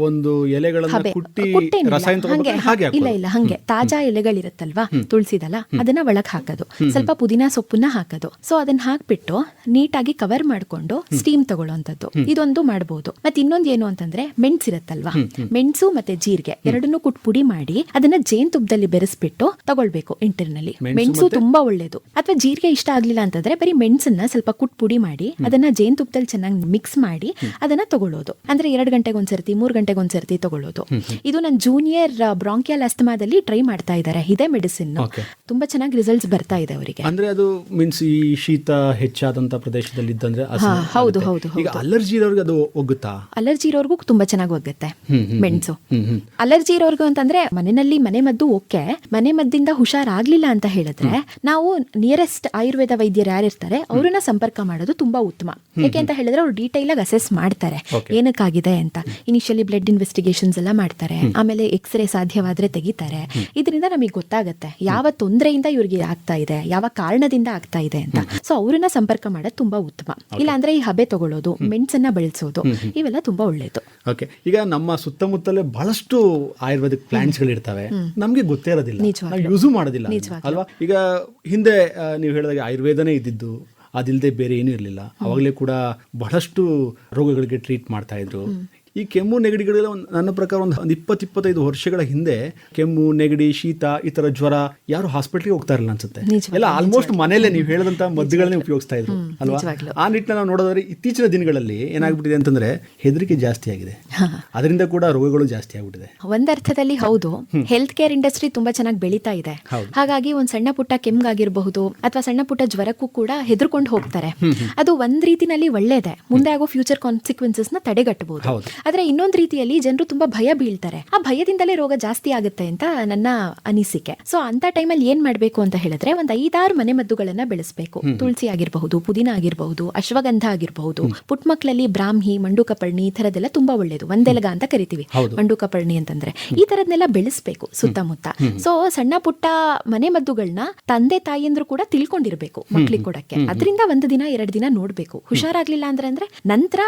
ಒಂದು ಎಲೆಗಳನ್ನು ಕುಟ್ಟಿ. ರಸಾಯನ ಹಂಗೆ ಇಲ್ಲ ಇಲ್ಲ ಹಂಗೆ. ತಾಜಾ ಎಲೆಗಳಿರುತ್ತಲ್ವಾ? ತುಳಸಿದಲ್ಲ? ಅದನ್ನ ಒಳಗ್ ಹಾಕೋದು. ಸ್ವಲ್ಪ ಪುದೀನ ಸೊಪ್ಪನ್ನ ಹಾಕೋದು. ಸೊ ಅದನ್ನ ಹಾಕ್ಬಿಟ್ಟು ನೀಟಾಗಿ ಕವರ್ ಮಾಡ್ಕೊಂಡು ಸ್ಟೀಮ್ ತಗೊಳ್ಳೋಂಥದ್ದು. ಇದೊಂದು ಮಾಡಬಹುದು ಮತ್ತೆ ಇನ್ನೊಂದು ಏನು ಅಂತಂದ್ರೆ ಮೆಣಸು ಇರುತ್ತಲ್ವಾ? ಮೆಣಸು ಮತ್ತೆ ಜೀರಿಗೆ ಎರಡನ್ನೂ ಕುಟ್ ಪುಡಿ ಮಾಡಿ ಅದನ್ನ ಜೇನ್ ತುಪ್ಪದಲ್ಲಿ ಬೆರೆಸ್ಬಿಟ್ಟು ತಗೊಳ್ಬೇಕು ಇಂಟರ್ನಲ್ಲಿ ಮೆಣಸು ತುಂಬಾ ಒಳ್ಳೇದು. ಅಥವಾ ಜೀರಿಗೆ ಇಷ್ಟ ಆಗ್ಲಿಲ್ಲ ಅಂತಂದ್ರೆ ಬರೀ ಮೆಣಸನ್ನ ಸ್ವಲ್ಪ ಕುಟ್ ಪುಡಿ ಮಾಡಿ ಅದನ್ನ ಜೇನ್ ತುಪ್ಪದಲ್ಲಿ ಚೆನ್ನಾಗಿ ಮಿಕ್ಸ್ ಮಾಡಿ ಅದನ್ನ ತಗೊಳ್ಳೋದು. ಅಂದ್ರೆ ಎರಡು ಗಂಟೆಗೆ ಒಂದ್ಸರ್ತಿ ಮೂರ್ ಗಂಟೆಗೆ ಒಂದ್ಸರ್ತಿ ತಗೊಳ್ಳೋದು ಇದು ನನ್ನ ಜೂನಿಯರ್ ಬ್ರಾಂಕಿಯಲ್ ಅಸ್ತಮಾದಲ್ಲಿ ಟ್ರೈ ಮಾಡ್ತಾ ಇದ್ದಾರೆ. ಇದೇ ಮೆಡಿಸಿನ್. ತುಂಬಾ ಚೆನ್ನಾಗಿ ರಿಸಲ್ಟ್ಸ್ ಬರ್ತಾ ಇದೆ ಅವರಿಗೆ. ಅಂದ್ರೆ ಅದು ಮೀನ್ಸ್ ಈ ಶೀತ ಹೆಚ್ಚಾದಂತ ಪ್ರದೇಶದಲ್ಲಿ ಇದ್ದಂದ್ರೆ ಹೌದು, ಹೌದು, ಈಗ ಅಲರ್ಜಿ ಇರೋರ್ಗ ಅದು ಒಗ್ಗುತ್ತಾ? ಅಲರ್ಜಿ ಇರೋರ್ಗೂ ತುಂಬಾ ಚೆನ್ನಾಗಿ ಒಗ್ಗುತ್ತೆ ಮೆಣಸು. ಅಲರ್ಜಿ ಇರೋರ್ಗು ಅಂತಂದ್ರೆ ಮನೆಯಲ್ಲಿ ಮನೆ ಮದ್ದು ಓಕೆ ಮನೆ ಮದ್ದಿಂದ ಹುಷಾರಾಗ್ಲಿಲ್ಲ ಅಂತ ಹೇಳಿದ್ರೆ ನಾವು ನಿಯರೆಸ್ಟ್ ಆಯುರ್ವೇದ ವೈದ್ಯರು ಯಾರಿರ್ತಾರೆ ಅವ್ರನ್ನ ಸಂಪರ್ಕ ಮಾಡೋದು ತುಂಬಾ ಉತ್ತಮ. ಯಾಕೆ ಅಂತ ಹೇಳಿದ್ರೆ ಅವ್ರು ಡೀಟೈಲ್ ಆಗಿ ಅಸೆಸ್ ಮಾಡ್ತಾರೆ. ಏನಕ್ಕಾಗಿದೆ ಅಂತ. ಇನಿಷಿಯಲಿ ಬ್ಲಡ್ ಇನ್ವೆಸ್ಟಿಗೇಷನ್ಸ್ ಎಲ್ಲ ಮಾಡ್ತಾರೆ. ಆಮೇಲೆ ಎಕ್ಸ್ರೇ ಸಾಧ್ಯವಾದರೆ ತೆಗಿತಾರೆ. ಇದರಿಂದ ನಮಗೆ ಗೊತ್ತಾಗುತ್ತೆ ಯಾವ ತೊಂದರೆಯಿಂದ ಇವ್ರಿಗೆ ಆಗ್ತಾ ಇದೆ ಯಾವ ಕಾರಣದಿಂದ ಆಗ್ತಾ ಇದೆ ಅಂತ. ಸೊ ಅವ್ರನ್ನ ಸಂಪರ್ಕ ಮಾಡೋದು ತುಂಬಾ ಉತ್ತಮ. ಇಲ್ಲ ಅಂದ್ರೆ ಈ ಹಬೆ ತಗೊಳ್ಳೋದು ಮೆಣಸನ್ನ ಬಳಸೋದು ಇವೆಲ್ಲ ತುಂಬಾ ಒಳ್ಳೇದು. ಓಕೆ ಈಗ ನಮ್ಮ ಸುತ್ತಮುತ್ತಲೇ ಬಹಳಷ್ಟು ಆಯುರ್ವೇದಿಕ್ ಪ್ಲಾಂಟ್ಸ್ ಗಳಿರ್ತವೆ ನಮ್ಗೆ ಗೊತ್ತೇ ಇರೋದಿಲ್ಲ. ಯೂಸ್ ನಾವು ಯೂಸು ಮಾಡೋದಿಲ್ಲ ಅಲ್ವಾ? ಈಗ ಹಿಂದೆ ನೀವು ಹೇಳಿದಾಗ ಆಯುರ್ವೇದನೇ ಇದ್ದಿದ್ದು ಅದಿಲ್ಲದೆ ಬೇರೆ ಏನೂ ಇರಲಿಲ್ಲ. ಅವಾಗಲೇ ಕೂಡ ಬಹಳಷ್ಟು ರೋಗಗಳಿಗೆ ಟ್ರೀಟ್ ಮಾಡ್ತಾ ಇದ್ರು. ಈ ಕೆಮ್ಮು ನೆಗಡಿಗಳೆಲ್ಲ ಒಂದ್- ನನ್ನ ಪ್ರಕಾರ ಒಂದು ಒಂದು ಇಪ್ಪತ್ತು ಇಪ್ಪತ್ತೈದು ವರ್ಷಗಳ ಹಿಂದೆ ಕೆಮ್ಮು ನೆಗಡಿ ಶೀತ ಈ ತರ ಜ್ವರ ಯಾರು ಹಾಸ್ಪಿಟ್ಲಿಗೆ ಹೋಗ್ತಾ ಇರಲಿಲ್ಲ ಅನ್ಸುತ್ತೆ. ಎಲ್ಲ ಆಲ್ಮೋಸ್ಟ್ ಮನೆಯಲ್ಲೇ ನೀವು ಹೇಳಿದಂತ ಮದ್ದುಗಳನ್ನೇ ಉಪಯೋಗಿಸ್ತಾ ಇದ್ರು ಅಲ್ವಾ? ಆ ನಿಟ್ಟಿನಲ್ಲಿ ನಾವು ನೋಡೋದಾದ್ರೆ ಇತ್ತೀಚಿನ ದಿನಗಳಲ್ಲಿ ಏನಾಗ್ಬಿಟ್ಟಿದೆ ಅಂತಂದ್ರೆ ಹೆದರಿಕೆ ಜಾಸ್ತಿ ಆಗಿದೆ. ಅದರಿಂದ ಕೂಡ ರೋಗಗಳು ಜಾಸ್ತಿ ಆಗ್ಬಿಟ್ಟಿದೆ. ಒಂದರ್ಥದಲ್ಲಿ ಹೌದು. ಹೆಲ್ತ್ ಕೇರ್ ಇಂಡಸ್ಟ್ರಿ ತುಂಬಾ ಚೆನ್ನಾಗಿ ಬೆಳೀತಾ ಇದೆ. ಹಾಗಾಗಿ ಒಂದ್ ಸಣ್ಣ ಪುಟ್ಟ ಕೆಮ್ಗಾಗಿರಬಹುದು ಅಥವಾ ಸಣ್ಣ ಪುಟ್ಟ ಜ್ವರಕ್ಕೂ ಕೂಡ ಹೆದರ್ಕೊಂಡು ಹೋಗ್ತಾರೆ. ಅದು ಒಂದ್ ರೀತಿನಲ್ಲಿ ಒಳ್ಳೇದೇ. ಮುಂದೆ ಆಗೋ ಫ್ಯೂಚರ್ ಕಾನ್ಸಿಕ್ವೆನ್ಸಸ್ನ ತಡೆಗಟ್ಟಬಹುದು. ಹೌದು. ಆದ್ರೆ ಇನ್ನೊಂದ್ ರೀತಿಯಲ್ಲಿ ಜನರು ತುಂಬಾ ಭಯ ಬೀಳ್ತಾರೆ. ಆ ಭಯದಿಂದಲೇ ರೋಗ ಜಾಸ್ತಿ ಆಗುತ್ತೆ ಅಂತ ನನ್ನ ಅನಿಸಿಕೆ. ಸೊ ಅಂತ ಟೈಮಲ್ಲಿ ಏನ್ ಮಾಡ್ಬೇಕು ಅಂತ ಹೇಳಿದ್ರೆ ಒಂದ್ ಐದಾರು ಮನೆ ಮದ್ದುಗಳನ್ನ ಬೆಳೆಸಬೇಕು. ತುಳಸಿ ಆಗಿರಬಹುದು ಪುದೀನ ಆಗಿರಬಹುದು ಅಶ್ವಗಂಧ ಆಗಿರಬಹುದು ಪುಟ್ ಮಕ್ಕಳಲ್ಲಿ ಬ್ರಾಹ್ಮಿ ಮಂಡುಕಪರ್ಣಿ ಈ ಥರದ್ದೆಲ್ಲ ತುಂಬಾ ಒಳ್ಳೇದು. ಒಂದೆಲಗ ಅಂತ ಕರಿತೀವಿ. ಮಂಡುಕಪರ್ಣಿ ಅಂತಂದ್ರೆ. ಈ ತರದ್ನೆಲ್ಲ ಬೆಳೆಸಬೇಕು ಸುತ್ತಮುತ್ತ. ಸೊ ಸಣ್ಣ ಪುಟ್ಟ ಮನೆ ಮದ್ದುಗಳನ್ನ ತಂದೆ ತಾಯಿಯಂದ್ರು ಕೂಡ ತಿಳ್ಕೊಂಡಿರ್ಬೇಕು ಮಕ್ಳಿಗೆ ಕೊಡಕ್ಕೆ. ಅದರಿಂದ ಒಂದು ದಿನ ಎರಡು ದಿನ ನೋಡ್ಬೇಕು. ಹುಷಾರಾಗ್ಲಿಲ್ಲ ಅಂದ್ರೆ ಅಂದ್ರೆ ನಂತರ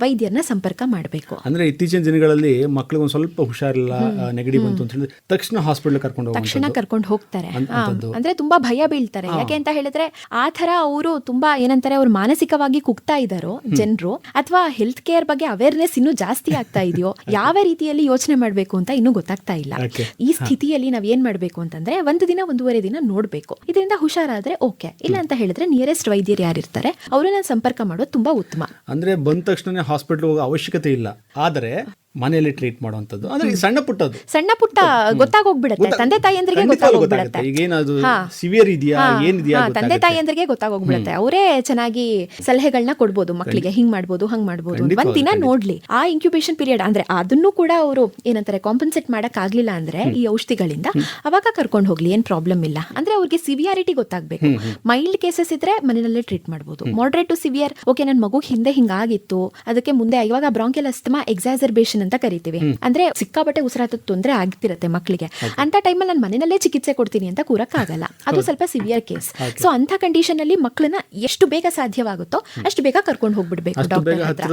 ವೈದ್ಯರನ್ನ ಸಂಪರ್ಕ ಮಾಡ್ಬೇಕು. ಅಂದ್ರೆ ಇತ್ತೀಚಿನ ದಿನಗಳಲ್ಲಿ ಮಕ್ಳಿಗೆ ಒಂದು ಸ್ವಲ್ಪ ಹುಷಾರಿಲ್ಲ ನೆಗಡಿ ಬಂತು ಅಂತ ಹೇಳಿದ್ರೆ ತಕ್ಷಣ ಹಾಸ್ಪಿಟಲ್ ಕರ್ಕೊಂಡು ತಕ್ಷಣ ಕರ್ಕೊಂಡು ಹೋಗ್ತಾರೆ. ಅಂದ್ರೆ ತುಂಬಾ ಭಯ ಬೀಳ್ತಾರೆ. ಯಾಕೆ ಅಂತ ಹೇಳಿದ್ರೆ ಆ ತರ ಅವರು ತುಂಬಾ ಏನಂತಾರೆ ಅವ್ರು ಮಾನಸಿಕವಾಗಿ ಕುಗ್ತಾ ಇದ್ದಾರೋ ಜನರು ಅಥವಾ ಹೆಲ್ತ್ ಕೇರ್ ಬಗ್ಗೆ ಅವೇರ್ನೆಸ್ ಇನ್ನೂ ಜಾಸ್ತಿ ಆಗ್ತಾ ಇದೆಯೋ ಯಾವ ರೀತಿಯಲ್ಲಿ ಯೋಚನೆ ಮಾಡಬೇಕು ಅಂತ ಇನ್ನೂ ಗೊತ್ತಾಗ್ತಾ ಇಲ್ಲ. ಈ ಸ್ಥಿತಿಯಲ್ಲಿ ನಾವ್ ಏನ್ ಮಾಡ್ಬೇಕು ಅಂತಂದ್ರೆ ಒಂದು ದಿನ ಒಂದೂವರೆ ದಿನ ನೋಡ್ಬೇಕು. ಇದರಿಂದ ಹುಷಾರಾದ್ರೆ ಓಕೆ ಇಲ್ಲ ಅಂತ ಹೇಳಿದ್ರೆ ನಿಯರೆಸ್ಟ್ ವೈದ್ಯರು ಯಾರಿರ್ತಾರೆ ಅವರನ್ನ ಸಂಪರ್ಕ ಮಾಡೋದು ತುಂಬಾ ಉತ್ತಮ. ಅಂದ್ರೆ ಬಂದ ತಕ್ಷಣ ಹಾಸ್ಪಿಟಲ್ ಹೋಗೋ ಅವಶ್ಯಕತೆ ಇಲ್ಲ. ಆದರೆ ಮನೆಯಲ್ಲಿ ಟ್ರೀಟ್ ಮಾಡುವಂಥದ್ದು. ಅಂದ್ರೆ ಸಣ್ಣ ಪುಟ್ಟದ್ದು. ಸಣ್ಣ ಪುಟ್ಟ ಗೊತ್ತಾಗೋಗ್ಬಿಡುತ್ತೆ. ಗೊತ್ತಾ- ತಂದೆ ತಾಯಿಯಂದ್ರಿಗೆ ಗೊತ್ತಾಗೋಗ್ಬಿಡುತ್ತೆ. ಈಗೇನದು. ಸಿವಿಯರ್ ಇದೆಯಾ? ಏನಿದೆಯಾ ತಂದೆ. ತಾಯಿಯಂದ್ರಿಗೆ ಗೊತ್ತಾಗೋಗ್ಬಿಡುತ್ತೆ. ಅವರೇ ಚೆನ್ನಾಗಿ ಸಲಹೆಗಳನ್ನ ಕೊಡ್ಬೋದು ಮಕ್ಕಳಿಗೆ ಹಿಂಗ್ ಮಾಡ್ಬೋದು ಹಂಗ್ ಮಾಡ್ಬೋದು. ಒಂದ್ ದಿನ ನೋಡ್ಲಿ. ಆ ಇನ್ಕ್ಯುಬೇಷನ್ ಪೀರಿಯಡ್ ಅಂದ್ರೆ ಅದನ್ನು ಕೂಡ ಅವರು ಏನಂತಾರೆ ಕಾಂಪನ್ಸೇಟ್ ಮಾಡಕ್ ಆಗ್ಲಿಲ್ಲ ಅಂದ್ರೆ ಈ ಔಷಧಿಗಳಿಂದ ಅವಾಗ ಕರ್ಕೊಂಡು ಹೋಗ್ಲಿ ಏನ್ ಪ್ರಾಬ್ಲಮ್ ಇಲ್ಲ. ಅಂದ್ರೆ ಅವ್ರಿಗೆ ಸಿವಿಯಾರಿಟಿ ಗೊತ್ತಾಗ್ಬೇಕು. ಮೈಲ್ಡ್ ಕೇಸಸ್ ಇದ್ರೆ ಮನೆಯಲ್ಲೇ ಟ್ರೀಟ್ ಮಾಡ್ಬೋದು. ಮಾಡ್ರೇಟ್ ಟು ಸಿವಿಯರ್ ಓಕೆ ನನ್ನ ಮಗು ಹಿಂದೆ ಹಿಂಗಾಗಿತ್ತು ಅದಕ್ಕೆ ಮುಂದೆ ಇವಾಗ ಬ್ರಾಂಕೆಲ್ ಅಸ್ತಮಾ ಎಕ್ಸಾಸರ್ಬೇಷನ್ ಅಂತ ಕರಿತೀವಿ. ಅಂದ್ರೆ ಸಿಕ್ಕಾಬಟ್ಟೆ ಉಸಿರಾಟದ ತೊಂದರೆ ಆಗ್ತಿರತ್ತೆ ಮಕ್ಕಳಿಗೆ ಅಂತ ಟೈಮಲ್ಲಿ ನಾನು ಮನೆಯಲ್ಲೇ ಚಿಕಿತ್ಸೆ ಕೊಡ್ತೀನಿ ಅಂತ ಕೂರಕ್ಕಾಗಲ್ಲ. ಅದು ಸ್ವಲ್ಪ ಸಿವಿಯರ್ ಕೇಸ್ ಸೊ ಅಂತ ಕಂಡೀಷನ್ ಅಲ್ಲಿ ಮಕ್ಕಳನ್ನ ಎಷ್ಟು ಬೇಗ ಸಾಧ್ಯವಾಗುತ್ತೋ ಅಷ್ಟು ಬೇಗ ಕರ್ಕೊಂಡು ಹೋಗ್ಬಿಡ್ಬೇಕು ಡಾಕ್ಟರ್ ಹತ್ರ.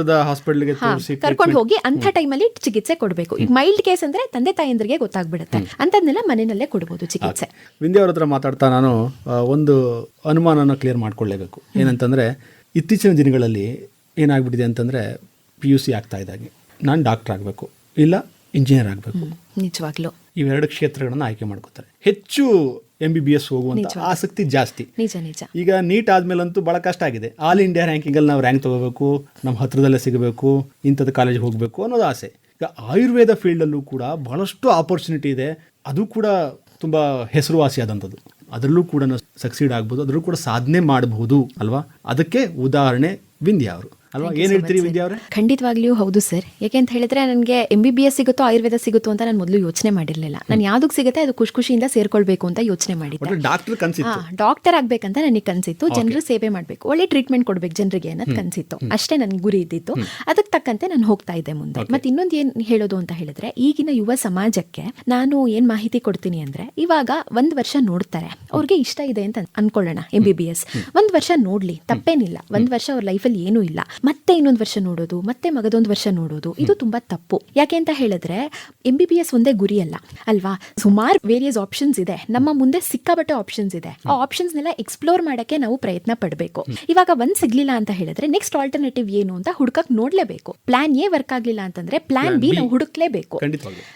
ಕರ್ಕೊಂಡು ಹೋಗಿ ಅಂತ ಟೈಮಲ್ಲಿ ಚಿಕಿತ್ಸೆ ಕೊಡಬೇಕು. ಈಗ ಮೈಲ್ಡ್ ಕೇಸ್ ಅಂದ್ರೆ ತಂದೆ ತಾಯಂದ್ರಿಗೆ ಗೊತ್ತಾಗ್ಬಿಡುತ್ತೆ. ಅಂತದ್ನೆಲ್ಲ ಮನೆಯಲ್ಲೇ ಕೊಡ್ಬೋದು ಚಿಕಿತ್ಸೆ. ವಿಂಧ್ಯ ಅವ್ರ ಹತ್ರ ಮಾತಾಡ್ತಾ ನಾನು ಒಂದು ಅನುಮಾನನ ಕ್ಲಿಯರ್ ಮಾಡ್ಕೊಳ್ಳೇಬೇಕು. ಏನಂತಂದ್ರೆ ಇತ್ತೀಚಿನ ದಿನಗಳಲ್ಲಿ ಏನಾಗ್ಬಿಟ್ಟಿದೆ ಅಂತಂದ್ರೆ ಪಿ ಯು ಸಿ ಆಗ್ತಾ ಇದ್ದಾಗೆ ನಾನು ಡಾಕ್ಟರ್ ಆಗಬೇಕು ಇಲ್ಲ ಇಂಜಿನಿಯರ್ ಆಗಬೇಕು. ನಿಜವಾಗ್ಲು. ಇವೆರಡು ಕ್ಷೇತ್ರಗಳನ್ನು ಆಯ್ಕೆ ಮಾಡ್ಕೋತಾರೆ. ಹೆಚ್ಚು ಎಂ ಬಿ ಬಿ ಎಸ್ ಹೋಗುವಂತ ಆಸಕ್ತಿ ಜಾಸ್ತಿ. ನಿಜ ನಿಜ. ಈಗ ನೀಟ್ ಆದ್ಮೇಲಂತೂ ಬಹಳ ಕಷ್ಟ ಆಗಿದೆ. ಆಲ್ ಇಂಡಿಯಾ ರ್ಯಾಂಕಿಂಗಲ್ಲಿ ನಾವು ರ್ಯಾಂಕ್ ತಗೋಬೇಕು ನಮ್ಮ ಹತ್ರದಲ್ಲೇ ಸಿಗಬೇಕು ಇಂಥದ್ದು ಕಾಲೇಜ್ ಹೋಗಬೇಕು ಅನ್ನೋದು ಆಸೆ. ಈಗ ಆಯುರ್ವೇದ ಫೀಲ್ಡಲ್ಲೂ ಕೂಡ ಬಹಳಷ್ಟು ಆಪರ್ಚುನಿಟಿ ಇದೆ. ಅದು ಕೂಡ ತುಂಬ ಹೆಸರುವಾಸಿಯಾದಂಥದ್ದು. ಅದರಲ್ಲೂ ಕೂಡ ಸಕ್ಸೀಡ್ ಆಗ್ಬೋದು ಅದರಲ್ಲೂ ಕೂಡ ಸಾಧನೆ ಮಾಡಬಹುದು ಅಲ್ವಾ? ಅದಕ್ಕೆ ಉದಾಹರಣೆ ವಿಂಧ್ಯ ಅವರು. ಅಲ್ವಾ? ಏನು ಹೇಳ್ತೀರಿ ವಿದ್ಯಾ ಅವರೇ ಖಂಡಿತವಾಗ್ಲೂ ಹೌದು ಸರ್ ಯಾಕೆ ಅಂತ ಹೇಳಿದ್ರೆ ನನಗೆ ಎಂ ಬಿ ಬಿ ಎಸ್ ಸಿಗುತ್ತೋ ಆಯುರ್ವೇದ ಸಿಗುತ್ತೋ ಅಂತ ನಾನು ಮೊದಲು ಯೋಚನೆ ಮಾಡಿರಲಿಲ್ಲ. ನಾನು ಯಾವ್ದಕ್ಕೆ ಸಿಗುತ್ತೆ ಅದು ಖುಷಿ ಖುಷಿಯಿಂದ ಸೇರ್ಕೊಳ್ಬೇಕು ಅಂತ ಯೋಚನೆ ಮಾಡಿದ್ದೆ. ಡಾಕ್ಟರ್ ಕನ್ಸಿತ್ತು. ಡಾಕ್ಟರ್ ಆಗ್ಬೇಕಂತ ನನಗೆ ಕನ್ಸಿತ್ತು. ಜನರು ಸೇವೆ ಮಾಡಬೇಕು. ಒಳ್ಳೆ ಟ್ರೀಟ್ಮೆಂಟ್ ಕೊಡ್ಬೇಕು ಜನರಿಗೆ ಅನ್ನೋದು ಕನ್ಸಿತ್ತು. ಅಷ್ಟೇ ನನ್ನ ಗುರಿ ಇದ್ದಿತ್ತು. ಅದಕ್ಕೆ ತಕ್ಕಂತೆ ನಾನು ಹೋಗ್ತಾ ಇದ್ದೆ ಮುಂದೆ. ಮತ್ತೆ ಇನ್ನೊಂದು ಏನ್ ಹೇಳೋದು ಅಂತ ಹೇಳಿದ್ರೆ ಈಗಿನ ಯುವ ಸಮಾಜಕ್ಕೆ ನಾನು ಏನ್ ಮಾಹಿತಿ ಕೊಡ್ತೀನಿ ಅಂದ್ರೆ ಇವಾಗ ಒಂದ್ ವರ್ಷ ನೋಡ್ತಾರೆ. ಅವ್ರಿಗೆ ಇಷ್ಟ ಇದೆ ಅಂತ ಅನ್ಕೊಳ್ಳೋಣ ಎಂ ಬಿ ಬಿ ಎಸ್ ಒಂದ್ ವರ್ಷ ನೋಡ್ಲಿ ತಪ್ಪೇನಿಲ್ಲ. ಒಂದ್ ವರ್ಷ ಅವ್ರ ಲೈಫಲ್ಲಿ ಏನೂ ಇಲ್ಲ. ಮತ್ತೆ ಇನ್ನೊಂದು ವರ್ಷ ನೋಡೋದು ಮತ್ತೆ ಮಗದೊಂದು ವರ್ಷ ನೋಡೋದು ಇದು ತುಂಬಾ ತಪ್ಪು. ಯಾಕೆ ಅಂತ ಹೇಳಿದ್ರೆ ಎಂ ಬಿ ಬಿ ಎಸ್ ಒಂದೇ ಗುರಿ ಅಲ್ಲ ಅಲ್ವಾ? ಸುಮಾರು ವೇರಿಯಸ್ ಆಪ್ಷನ್ಸ್ ಇದೆ. ನಮ್ಮ ಮುಂದೆ ಸಿಕ್ಕಾಬಟ್ಟೆ ಆಪ್ಷನ್ಸ್ ಇದೆ. ಆ ಆಪ್ಷನ್ಸ್ನೆಲ್ಲ ಎಕ್ಸ್ಪ್ಲೋರ್ ಮಾಡಕ್ಕೆ ನಾವು ಪ್ರಯತ್ನ ಪಡಬೇಕು. ಇವಾಗ ಒಂದ್ ಸಿಗ್ಲಿಲ್ಲ ಅಂತ ಹೇಳಿದ್ರೆ ನೆಕ್ಸ್ಟ್ ಆಲ್ಟರ್ನೇಟಿವ್ ಏನು ಅಂತ ಹುಡುಕಕ್ ನೋಡ್ಲೇಬೇಕು. ಪ್ಲಾನ್ ಎ ವರ್ಕ್ ಆಗ್ಲಿಲ್ಲ ಅಂತಂದ್ರೆ ಪ್ಲಾನ್ ಬಿ ನಾವು ಹುಡುಕ್ಲೇಬೇಕು.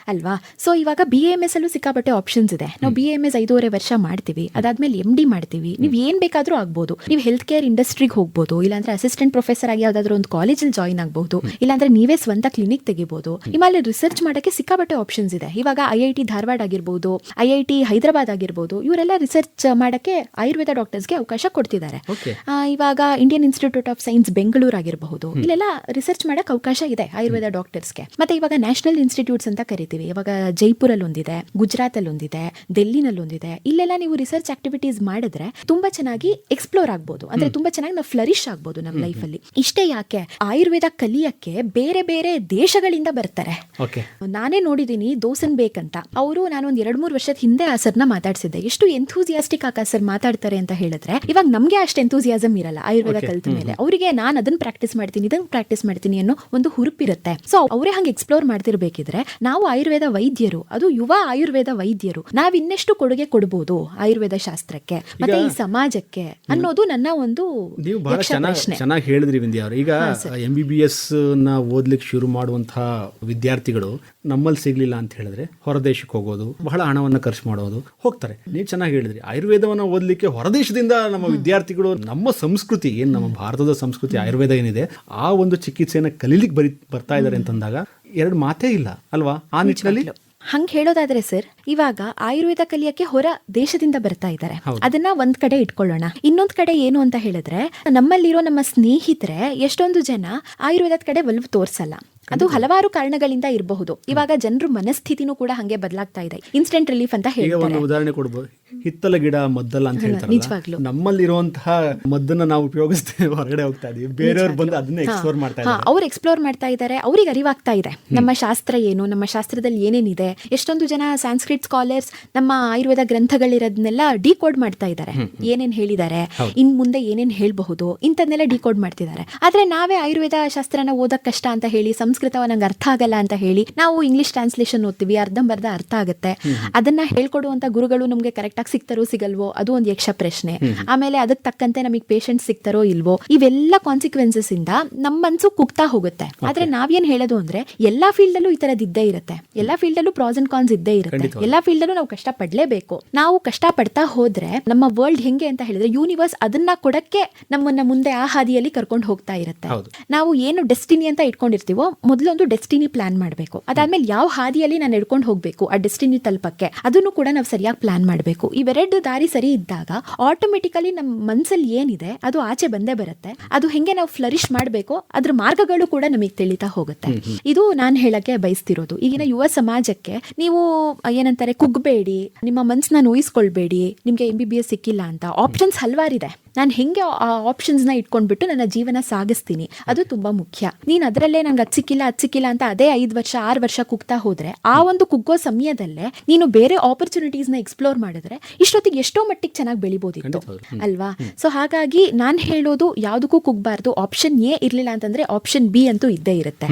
ಅಲ್ವಾ? ಸೊ ಇವಾಗ ಬಿ ಎಂ ಎಸ್ ಅಲ್ಲೂ ಸಿಕ್ಕಾಬಟ್ಟೆ ಆಪ್ಷನ್ಸ್ ಇದೆ. ನಾವು ಬಿ ಎಂ ಎಸ್ ಐದೂವರೆ ವರ್ಷ ಮಾಡ್ತೀವಿ. ಅದಾದ್ಮೇಲೆ ಎಂ ಡಿ ಮಾಡ್ತೀವಿ. ನೀವು ಏನ್ ಬೇಕಾದ್ರೂ ಆಗ್ಬೋದು. ನೀವು ಹೆಲ್ತ್ ಕೇರ್ ಇಂಡಸ್ಟ್ರಿಗೆ ಹೋಗ್ಬೋದು. ಇಲ್ಲಾಂದ್ರೆ ಅಸಿಸ್ಟೆಂಟ್ ಪ್ರೊಫೆಸರ್ ಆಗಿ ಯಾವ್ದಾದ್ರು ಒಂದು ಕಾಲೇಜಲ್ಲಿ ಜಾಯಿನ್ ಆಗಬಹುದು ಇಲ್ಲಾಂದ್ರೆ ನೀವೇ ಸ್ವಂತ ಕ್ಲಿನಿಕ್ ತೆಗಿಬಹುದು ನಿಮ್ಮಲ್ಲಿ ರಿಸರ್ಚ್ ಮಾಡಕ್ಕೆ ಸಿಕ್ಕಾಪಟ್ಟೆ ಆಪ್ಷನ್ಸ್ ಇದೆ. ಇವಾಗ ಐ ಐ ಟಿ ಧಾರವಾಡ ಆಗಿರ್ಬೋದು ಐ ಐ ಟಿ ಹೈದರಾಬಾದ್ ಆಗಿರ್ಬೋದು ಇವರೆಲ್ಲ ರಿಸರ್ಚ್ ಮಾಡಕ್ಕೆ ಆಯುರ್ವೇದ ಡಾಕ್ಟರ್ಸ್ಗೆ ಅವಕಾಶ ಕೊಡ್ತಿದ್ದಾರೆ. ಇವಾಗ Indian Institute of Science Bengaluru ಆಗಿರಬಹುದು ಇಲ್ಲೆಲ್ಲ ರಿಸರ್ಚ್ ಮಾಡಕ್ಕೆ ಅವಕಾಶ ಇದೆ ಆಯುರ್ವೇದ ಡಾಕ್ಟರ್ಸ್ಗೆ ಮತ್ತೆ ಇವಾಗ ನ್ಯಾಷನಲ್ ಇನ್ಸ್ಟಿಟ್ಯೂಟ್ಸ್ ಅಂತ ಕರಿತೀವಿ. ಇವಾಗ ಜೈಪುರಲ್ಲಿ ಒಂದಿದೆ ಗುಜರಾತ್ ಅಲ್ಲಿ ಒಂದಿದೆ ಡೆಲ್ಲಿನಲ್ಲಿ ಒಂದಿದೆ. ಇಲ್ಲೆಲ್ಲ ನೀವು ರಿಸರ್ಚ್ ಆಕ್ಟಿವಿಟೀಸ್ ಮಾಡಿದ್ರೆ ತುಂಬಾ ಚೆನ್ನಾಗಿ ಎಕ್ಸ್ಪ್ಲೋರ್ ಆಗ್ಬೋದು. ಅಂದ್ರೆ ತುಂಬಾ ಚೆನ್ನಾಗಿ ನಾವು ಫ್ಲರಿಶ್ ಆಗ್ಬೋದು ನಮ್ಮ ಲೈಫಲ್ಲಿ ಇಷ್ಟೇ ಯಾಕೆ? ಆಯುರ್ವೇದ ಕಲಿಯಕ್ಕೆ ಬೇರೆ ಬೇರೆ ದೇಶಗಳಿಂದ ಬರ್ತಾರೆ. ನಾನೇ ನೋಡಿದೀನಿ ದೋಸನ್ ಬೇಕಂತ ಅವರು ನಾನು ಒಂದ್ ಎರಡ್ ಮೂರು ವರ್ಷದ ಹಿಂದೆ ಆ ಸರ್ನ ಮಾತಾಡ್ಸಿದ್ದೆ. ಎಷ್ಟು ಎಂಥೂಸಿಯಾಸ್ಟಿಕ್ ಆಕ ಸರ್ ಮಾತಾಡ್ತಾರೆ ಅಂತ ಹೇಳಿದ್ರೆ ಇವಾಗ ನಮ್ಗೆ ಅಷ್ಟು ಎಂಥೂಸಿಯಾಸಮ್ ಇರಲ್ಲ ಆಯುರ್ವೇದ ಕಲಿತ ಮೇಲೆ. ಅವರಿಗೆ ನಾನು ಅದನ್ನ ಪ್ರಾಕ್ಟೀಸ್ ಮಾಡ್ತೀನಿ ಇದನ್ನ ಪ್ರಾಕ್ಟೀಸ್ ಮಾಡ್ತೀನಿ ಅನ್ನೋ ಒಂದು ಹುರುಪಿರುತ್ತೆ. ಸೊ ಅವರೇ ಹಂಗೆ ಎಕ್ಸ್ಪ್ಲೋರ್ ಮಾಡ್ತಿರ್ಬೇಕಿದ್ರೆ ನಾವು ಆಯುರ್ವೇದ ವೈದ್ಯರು ಅದು ಯುವ ಆಯುರ್ವೇದ ವೈದ್ಯರು ನಾವ್ ಇನ್ನೆಷ್ಟು ಕೊಡುಗೆ ಕೊಡ್ಬೋದು ಆಯುರ್ವೇದ ಶಾಸ್ತ್ರಕ್ಕೆ ಮತ್ತೆ ಈ ಸಮಾಜಕ್ಕೆ ಅನ್ನೋದು ನನ್ನ ಒಂದು ಚೆನ್ನಾಗಿ ಚೆನ್ನಾಗಿ ಹೇಳಿದ್ರಿ ವಿಂಧ್ಯ ಅವರು ಈಗ ಎಂ ಬಿ ಬಿ ಎಸ್ನ ಓದ್ಲಿಕ್ಕೆ ಶುರು ಮಾಡುವಂತಹ ವಿದ್ಯಾರ್ಥಿಗಳು ನಮ್ಮಲ್ಲಿ ಸಿಗ್ಲಿಲ್ಲ ಅಂತ ಹೇಳಿದ್ರೆ ಹೊರದೇಶಕ್ಕೆ ಹೋಗೋದು ಬಹಳ ಹಣವನ್ನು ಖರ್ಚು ಮಾಡೋದು ಹೋಗ್ತಾರೆ. ನೀವು ಚೆನ್ನಾಗಿ ಹೇಳಿದ್ರಿ. ಆಯುರ್ವೇದವನ್ನು ಓದಲಿಕ್ಕೆ ಹೊರದೇಶದಿಂದ ನಮ್ಮ ವಿದ್ಯಾರ್ಥಿಗಳು ನಮ್ಮ ಸಂಸ್ಕೃತಿ ಏನು ನಮ್ಮ ಭಾರತದ ಸಂಸ್ಕೃತಿ ಆಯುರ್ವೇದ ಏನಿದೆ ಆ ಒಂದು ಚಿಕಿತ್ಸೆಯನ್ನು ಕಲೀಲಿಕ್ಕೆ ಬರಿ ಬರ್ತಾ ಇದ್ದಾರೆ ಅಂತಂದಾಗ ಎರಡು ಮಾತೇ ಇಲ್ಲ ಅಲ್ವಾ? ಆ ನಿಟ್ಟಿನಲ್ಲಿ ಹಂಗ್ ಹೇಳೋದಾದ್ರೆ ಸರ್ ಇವಾಗ ಆಯುರ್ವೇದ ಕಲಿಯಕ್ಕೆ ಹೊರ ದೇಶದಿಂದ ಬರ್ತಾ ಇದ್ದಾರೆ ಅದನ್ನ ಒಂದ್ ಕಡೆ ಇಟ್ಕೊಳ್ಳೋಣ. ಇನ್ನೊಂದ್ ಕಡೆ ಏನು ಅಂತ ಹೇಳಿದ್ರೆ ನಮ್ಮಲ್ಲಿರೋ ನಮ್ಮ ಸ್ನೇಹಿತರೆ ಎಷ್ಟೊಂದು ಜನ ಆಯುರ್ವೇದದ ಕಡೆ ಒಲವು ತೋರ್ಸಲ್ಲ. ಅದು ಹಲವಾರು ಕಾರಣಗಳಿಂದ ಇರಬಹುದು. ಇವಾಗ ಜನರ ಮನಸ್ಥಿತಿನೂ ಕೂಡ ಹಂಗೆ ಬದಲಾಗ್ತಾ ಇದೆ. ಇನ್ಸ್ಟೆಂಟ್ ರಿಲೀಫ್ ಅಂತ ಈಗ ಹೇಳ್ತಾರೆ. ಒಂದು ಉದಾಹರಣೆ ಕೊಡ್ಬೋದು. ಹಿತ್ತಲ ಗಿಡ ಮದ್ದಲ್ಲ ಅಂತ ಹೇಳ್ತಾರೆ ನಿಜವಾಗ್ಲೂ. ನಮ್ಮಲ್ಲಿರುವಂತಹ ಮದ್ದನ್ನ ನಾವು ಉಪಯೋಗಿಸ್ತೇವೆ ಹೊರಗಡೆ ಹೋಗ್ತಾ ಇದೀವಿ. ಬೇರೆಯವ್ರು ಬಂದು ಅದನ್ನ ಎಕ್ಸ್ಪ್ಲೋರ್ ಮಾಡ್ತಾ ಇದ್ದಾರೆ. ಅವ್ರು ಎಕ್ಸ್ಪ್ಲೋರ್ ಮಾಡ್ತಾ ಇದ್ದಾರೆ. ಅವ್ರಿಗೆ ಅರಿವಾಗ್ತಾ ಇದೆ. ನಮ್ಮ ಶಾಸ್ತ್ರ ಏನು ನಮ್ಮ ಶಾಸ್ತ್ರದಲ್ಲಿ ಏನೇನಿದೆ? ಎಷ್ಟೊಂದು ಜನ ಸಾಂಸ್ಕ್ರಿಟ್ ಸ್ಕಾಲರ್ಸ್ ನಮ್ಮ ಆಯುರ್ವೇದ ಗ್ರಂಥಗಳಿರೋದನ್ನೆಲ್ಲ ಡಿಕೋಡ್ ಮಾಡ್ತಾ ಇದ್ದಾರೆ. ಏನೇನ್ ಹೇಳಿದ್ದಾರೆ? ಇನ್ ಮುಂದೆ ಏನೇನ್ ಹೇಳ್ಬಹುದು? ಇಂಥದ್ನೆಲ್ಲ ಡಿಕೋಡ್ ಮಾಡ್ತಿದ್ದಾರೆ. ಆದ್ರೆ ನಾವೇ ಆಯುರ್ವೇದ ಶಾಸ್ತ್ರನ ಓದಕ್ ಕಷ್ಟ ಅಂತ ಹೇಳಿ ಸಂಸ್ಕೃತವ ನಂಗೆ ಅರ್ಥ ಆಗಲ್ಲ ಅಂತ ಹೇಳಿ ನಾವು ಇಂಗ್ಲಿಷ್ ಟ್ರಾನ್ಸ್ಲೇಷನ್ ಓದ್ತೀವಿ ಅರ್ಧಂಬರ್ಧ ಅರ್ಥ ಆಗುತ್ತೆ. ಅದನ್ನ ಹೇಳ್ಕೊಡುವಂತ ಗುರುಗಳು ನಮ್ಗೆ ಕರೆಕ್ಟ್ ಆಗಿ ಸಿಗ್ತಾರೋ ಸಿಗಲ್ವೋ ಅದು ಒಂದು ಯಕ್ಷ ಪ್ರಶ್ನೆ. ಆಮೇಲೆ ಅದಕ್ಕೆ ತಕ್ಕಂತೆ ನಮಗೆ ಪೇಷಂಟ್ ಸಿಗ್ತಾರೋ ಇಲ್ವೋ ಇವೆಲ್ಲ ಕಾನ್ಸಿಕ್ವೆನ್ಸಸ್ ಇಂದ ನಮ್ಮ ಮನ್ಸು ಕುಗ್ತಾ ಹೋಗುತ್ತೆ. ಆದ್ರೆ ನಾವೇನ್ ಹೇಳೋದು ಅಂದ್ರೆ ಎಲ್ಲಾ ಫೀಲ್ಡ್ ಅಲ್ಲೂ ಈ ತರದ್ ಇದ್ದೇ ಇರುತ್ತೆ. ಎಲ್ಲಾ ಫೀಲ್ಡ್ ಅಲ್ಲೂ ಪ್ರಾಸ್ ಅಂಡ್ ಕಾನ್ಸ್ ಇದ್ದೇ ಇರುತ್ತೆ. ಎಲ್ಲಾ ಫೀಲ್ಡ್ ಅಲ್ಲೂ ನಾವು ಕಷ್ಟ ಪಡ್ಲೇಬೇಕು. ನಾವು ಕಷ್ಟ ಪಡ್ತಾ ಹೋದ್ರೆ ನಮ್ಮ ವರ್ಲ್ಡ್ ಹೆಂಗೆ ಅಂತ ಹೇಳಿದ್ರೆ ಯೂನಿವರ್ಸ್ ಅದನ್ನ ಕೊಡಕ್ಕೆ ನಮ್ಮನ್ನ ಮುಂದೆ ಆ ಹಾದಿಯಲ್ಲಿ ಕರ್ಕೊಂಡು ಹೋಗ್ತಾ ಇರುತ್ತೆ. ನಾವು ಏನು ಡೆಸ್ಟಿನಿ ಅಂತ ಇಟ್ಕೊಂಡಿರ್ತೀವೋ ಮೊದಲೊಂದು ಡೆಸ್ಟಿನಿ ಪ್ಲಾನ್ ಮಾಡಬೇಕು. ಅದಾದ್ಮೇಲೆ ಯಾವ ಹಾದಿಯಲ್ಲಿ ನಾನು ಹಿಡ್ಕೊಂಡು ಹೋಗಬೇಕು ಆ ಡೆಸ್ಟಿನಿ ತಲುಪಕ್ಕೆ ಅದನ್ನು ಕೂಡ ನಾವು ಸರಿಯಾಗಿ ಪ್ಲಾನ್ ಮಾಡಬೇಕು. ಇವೆರಡು ದಾರಿ ಸರಿ ಇದ್ದಾಗ ಆಟೋಮೆಟಿಕಲಿ ನಮ್ಮ ಮನಸ್ಸಲ್ಲಿ ಏನಿದೆ ಅದು ಆಚೆ ಬಂದೇ ಬರುತ್ತೆ. ಅದು ಹೆಂಗೆ ನಾವು ಫ್ಲರಿಶ್ ಮಾಡಬೇಕು ಅದ್ರ ಮಾರ್ಗಗಳು ಕೂಡ ನಮಗೆ ತಿಳಿತಾ ಹೋಗುತ್ತೆ. ಇದು ನಾನು ಹೇಳಕ್ಕೆ ಬಯಸ್ತಿರೋದು. ಈಗಿನ ಯುವ ಸಮಾಜಕ್ಕೆ ನೀವು ಏನಂತಾರೆ ಕುಗ್ಬೇಡಿ ನಿಮ್ಮ ಮನ್ಸನ್ನ ನೋಯಿಸ್ಕೊಳ್ಬೇಡಿ ನಿಮ್ಗೆ ಎಂ ಬಿ ಬಿ ಎಸ್ ಸಿಕ್ಕಿಲ್ಲ ಅಂತ ಆಪ್ಷನ್ಸ್ ಹಲವಾರಿದೆ. ನಾನು ಹೆಂಗೆ ಆ ಆಪ್ಷನ್ಸ್ನ ಇಟ್ಕೊಂಡ್ಬಿಟ್ಟು ನನ್ನ ಜೀವನ ಸಾಗಿಸ್ತೀನಿ. ಅದು ತುಂಬಾ ಮುಖ್ಯ. ನೀನ್ ಅದರಲ್ಲೇ ನಂಗೆ ಅದ್ ಸಿಕ್ಕಿಲ್ಲ ಅದ್ ಸಿಕ್ಕಿಲ್ಲ ಅಂತ ಅದೇ ಐದು ವರ್ಷ ಆರು ವರ್ಷ ಕುಗ್ತಾ ಹೋದ್ರೆ ಆ ಒಂದು ಕುಗ್ಗೋ ಸಮಯದಲ್ಲೇ ನೀನು ಬೇರೆ ಆಪರ್ಚುನಿಟೀಸ್ನ ಎಕ್ಸ್ಪ್ಲೋರ್ ಮಾಡಿದ್ರೆ ಇಷ್ಟೊತ್ತಿಗೆ ಎಷ್ಟೋ ಮಟ್ಟಿಗೆ ಚೆನ್ನಾಗಿ ಬೆಳಿಬೋದಿತ್ತು. ಅಲ್ವಾ? ಸೊ ಹಾಗಾಗಿ ನಾನು ಹೇಳೋದು ಯಾವುದಕ್ಕೂ ಕುಗ್ಬಾರ್ದು. ಆಪ್ಷನ್ ಎ ಇರ್ಲಿಲ್ಲ ಅಂತಂದ್ರೆ ಆಪ್ಷನ್ ಬಿ ಅಂತೂ ಇದ್ದೇ ಇರುತ್ತೆ.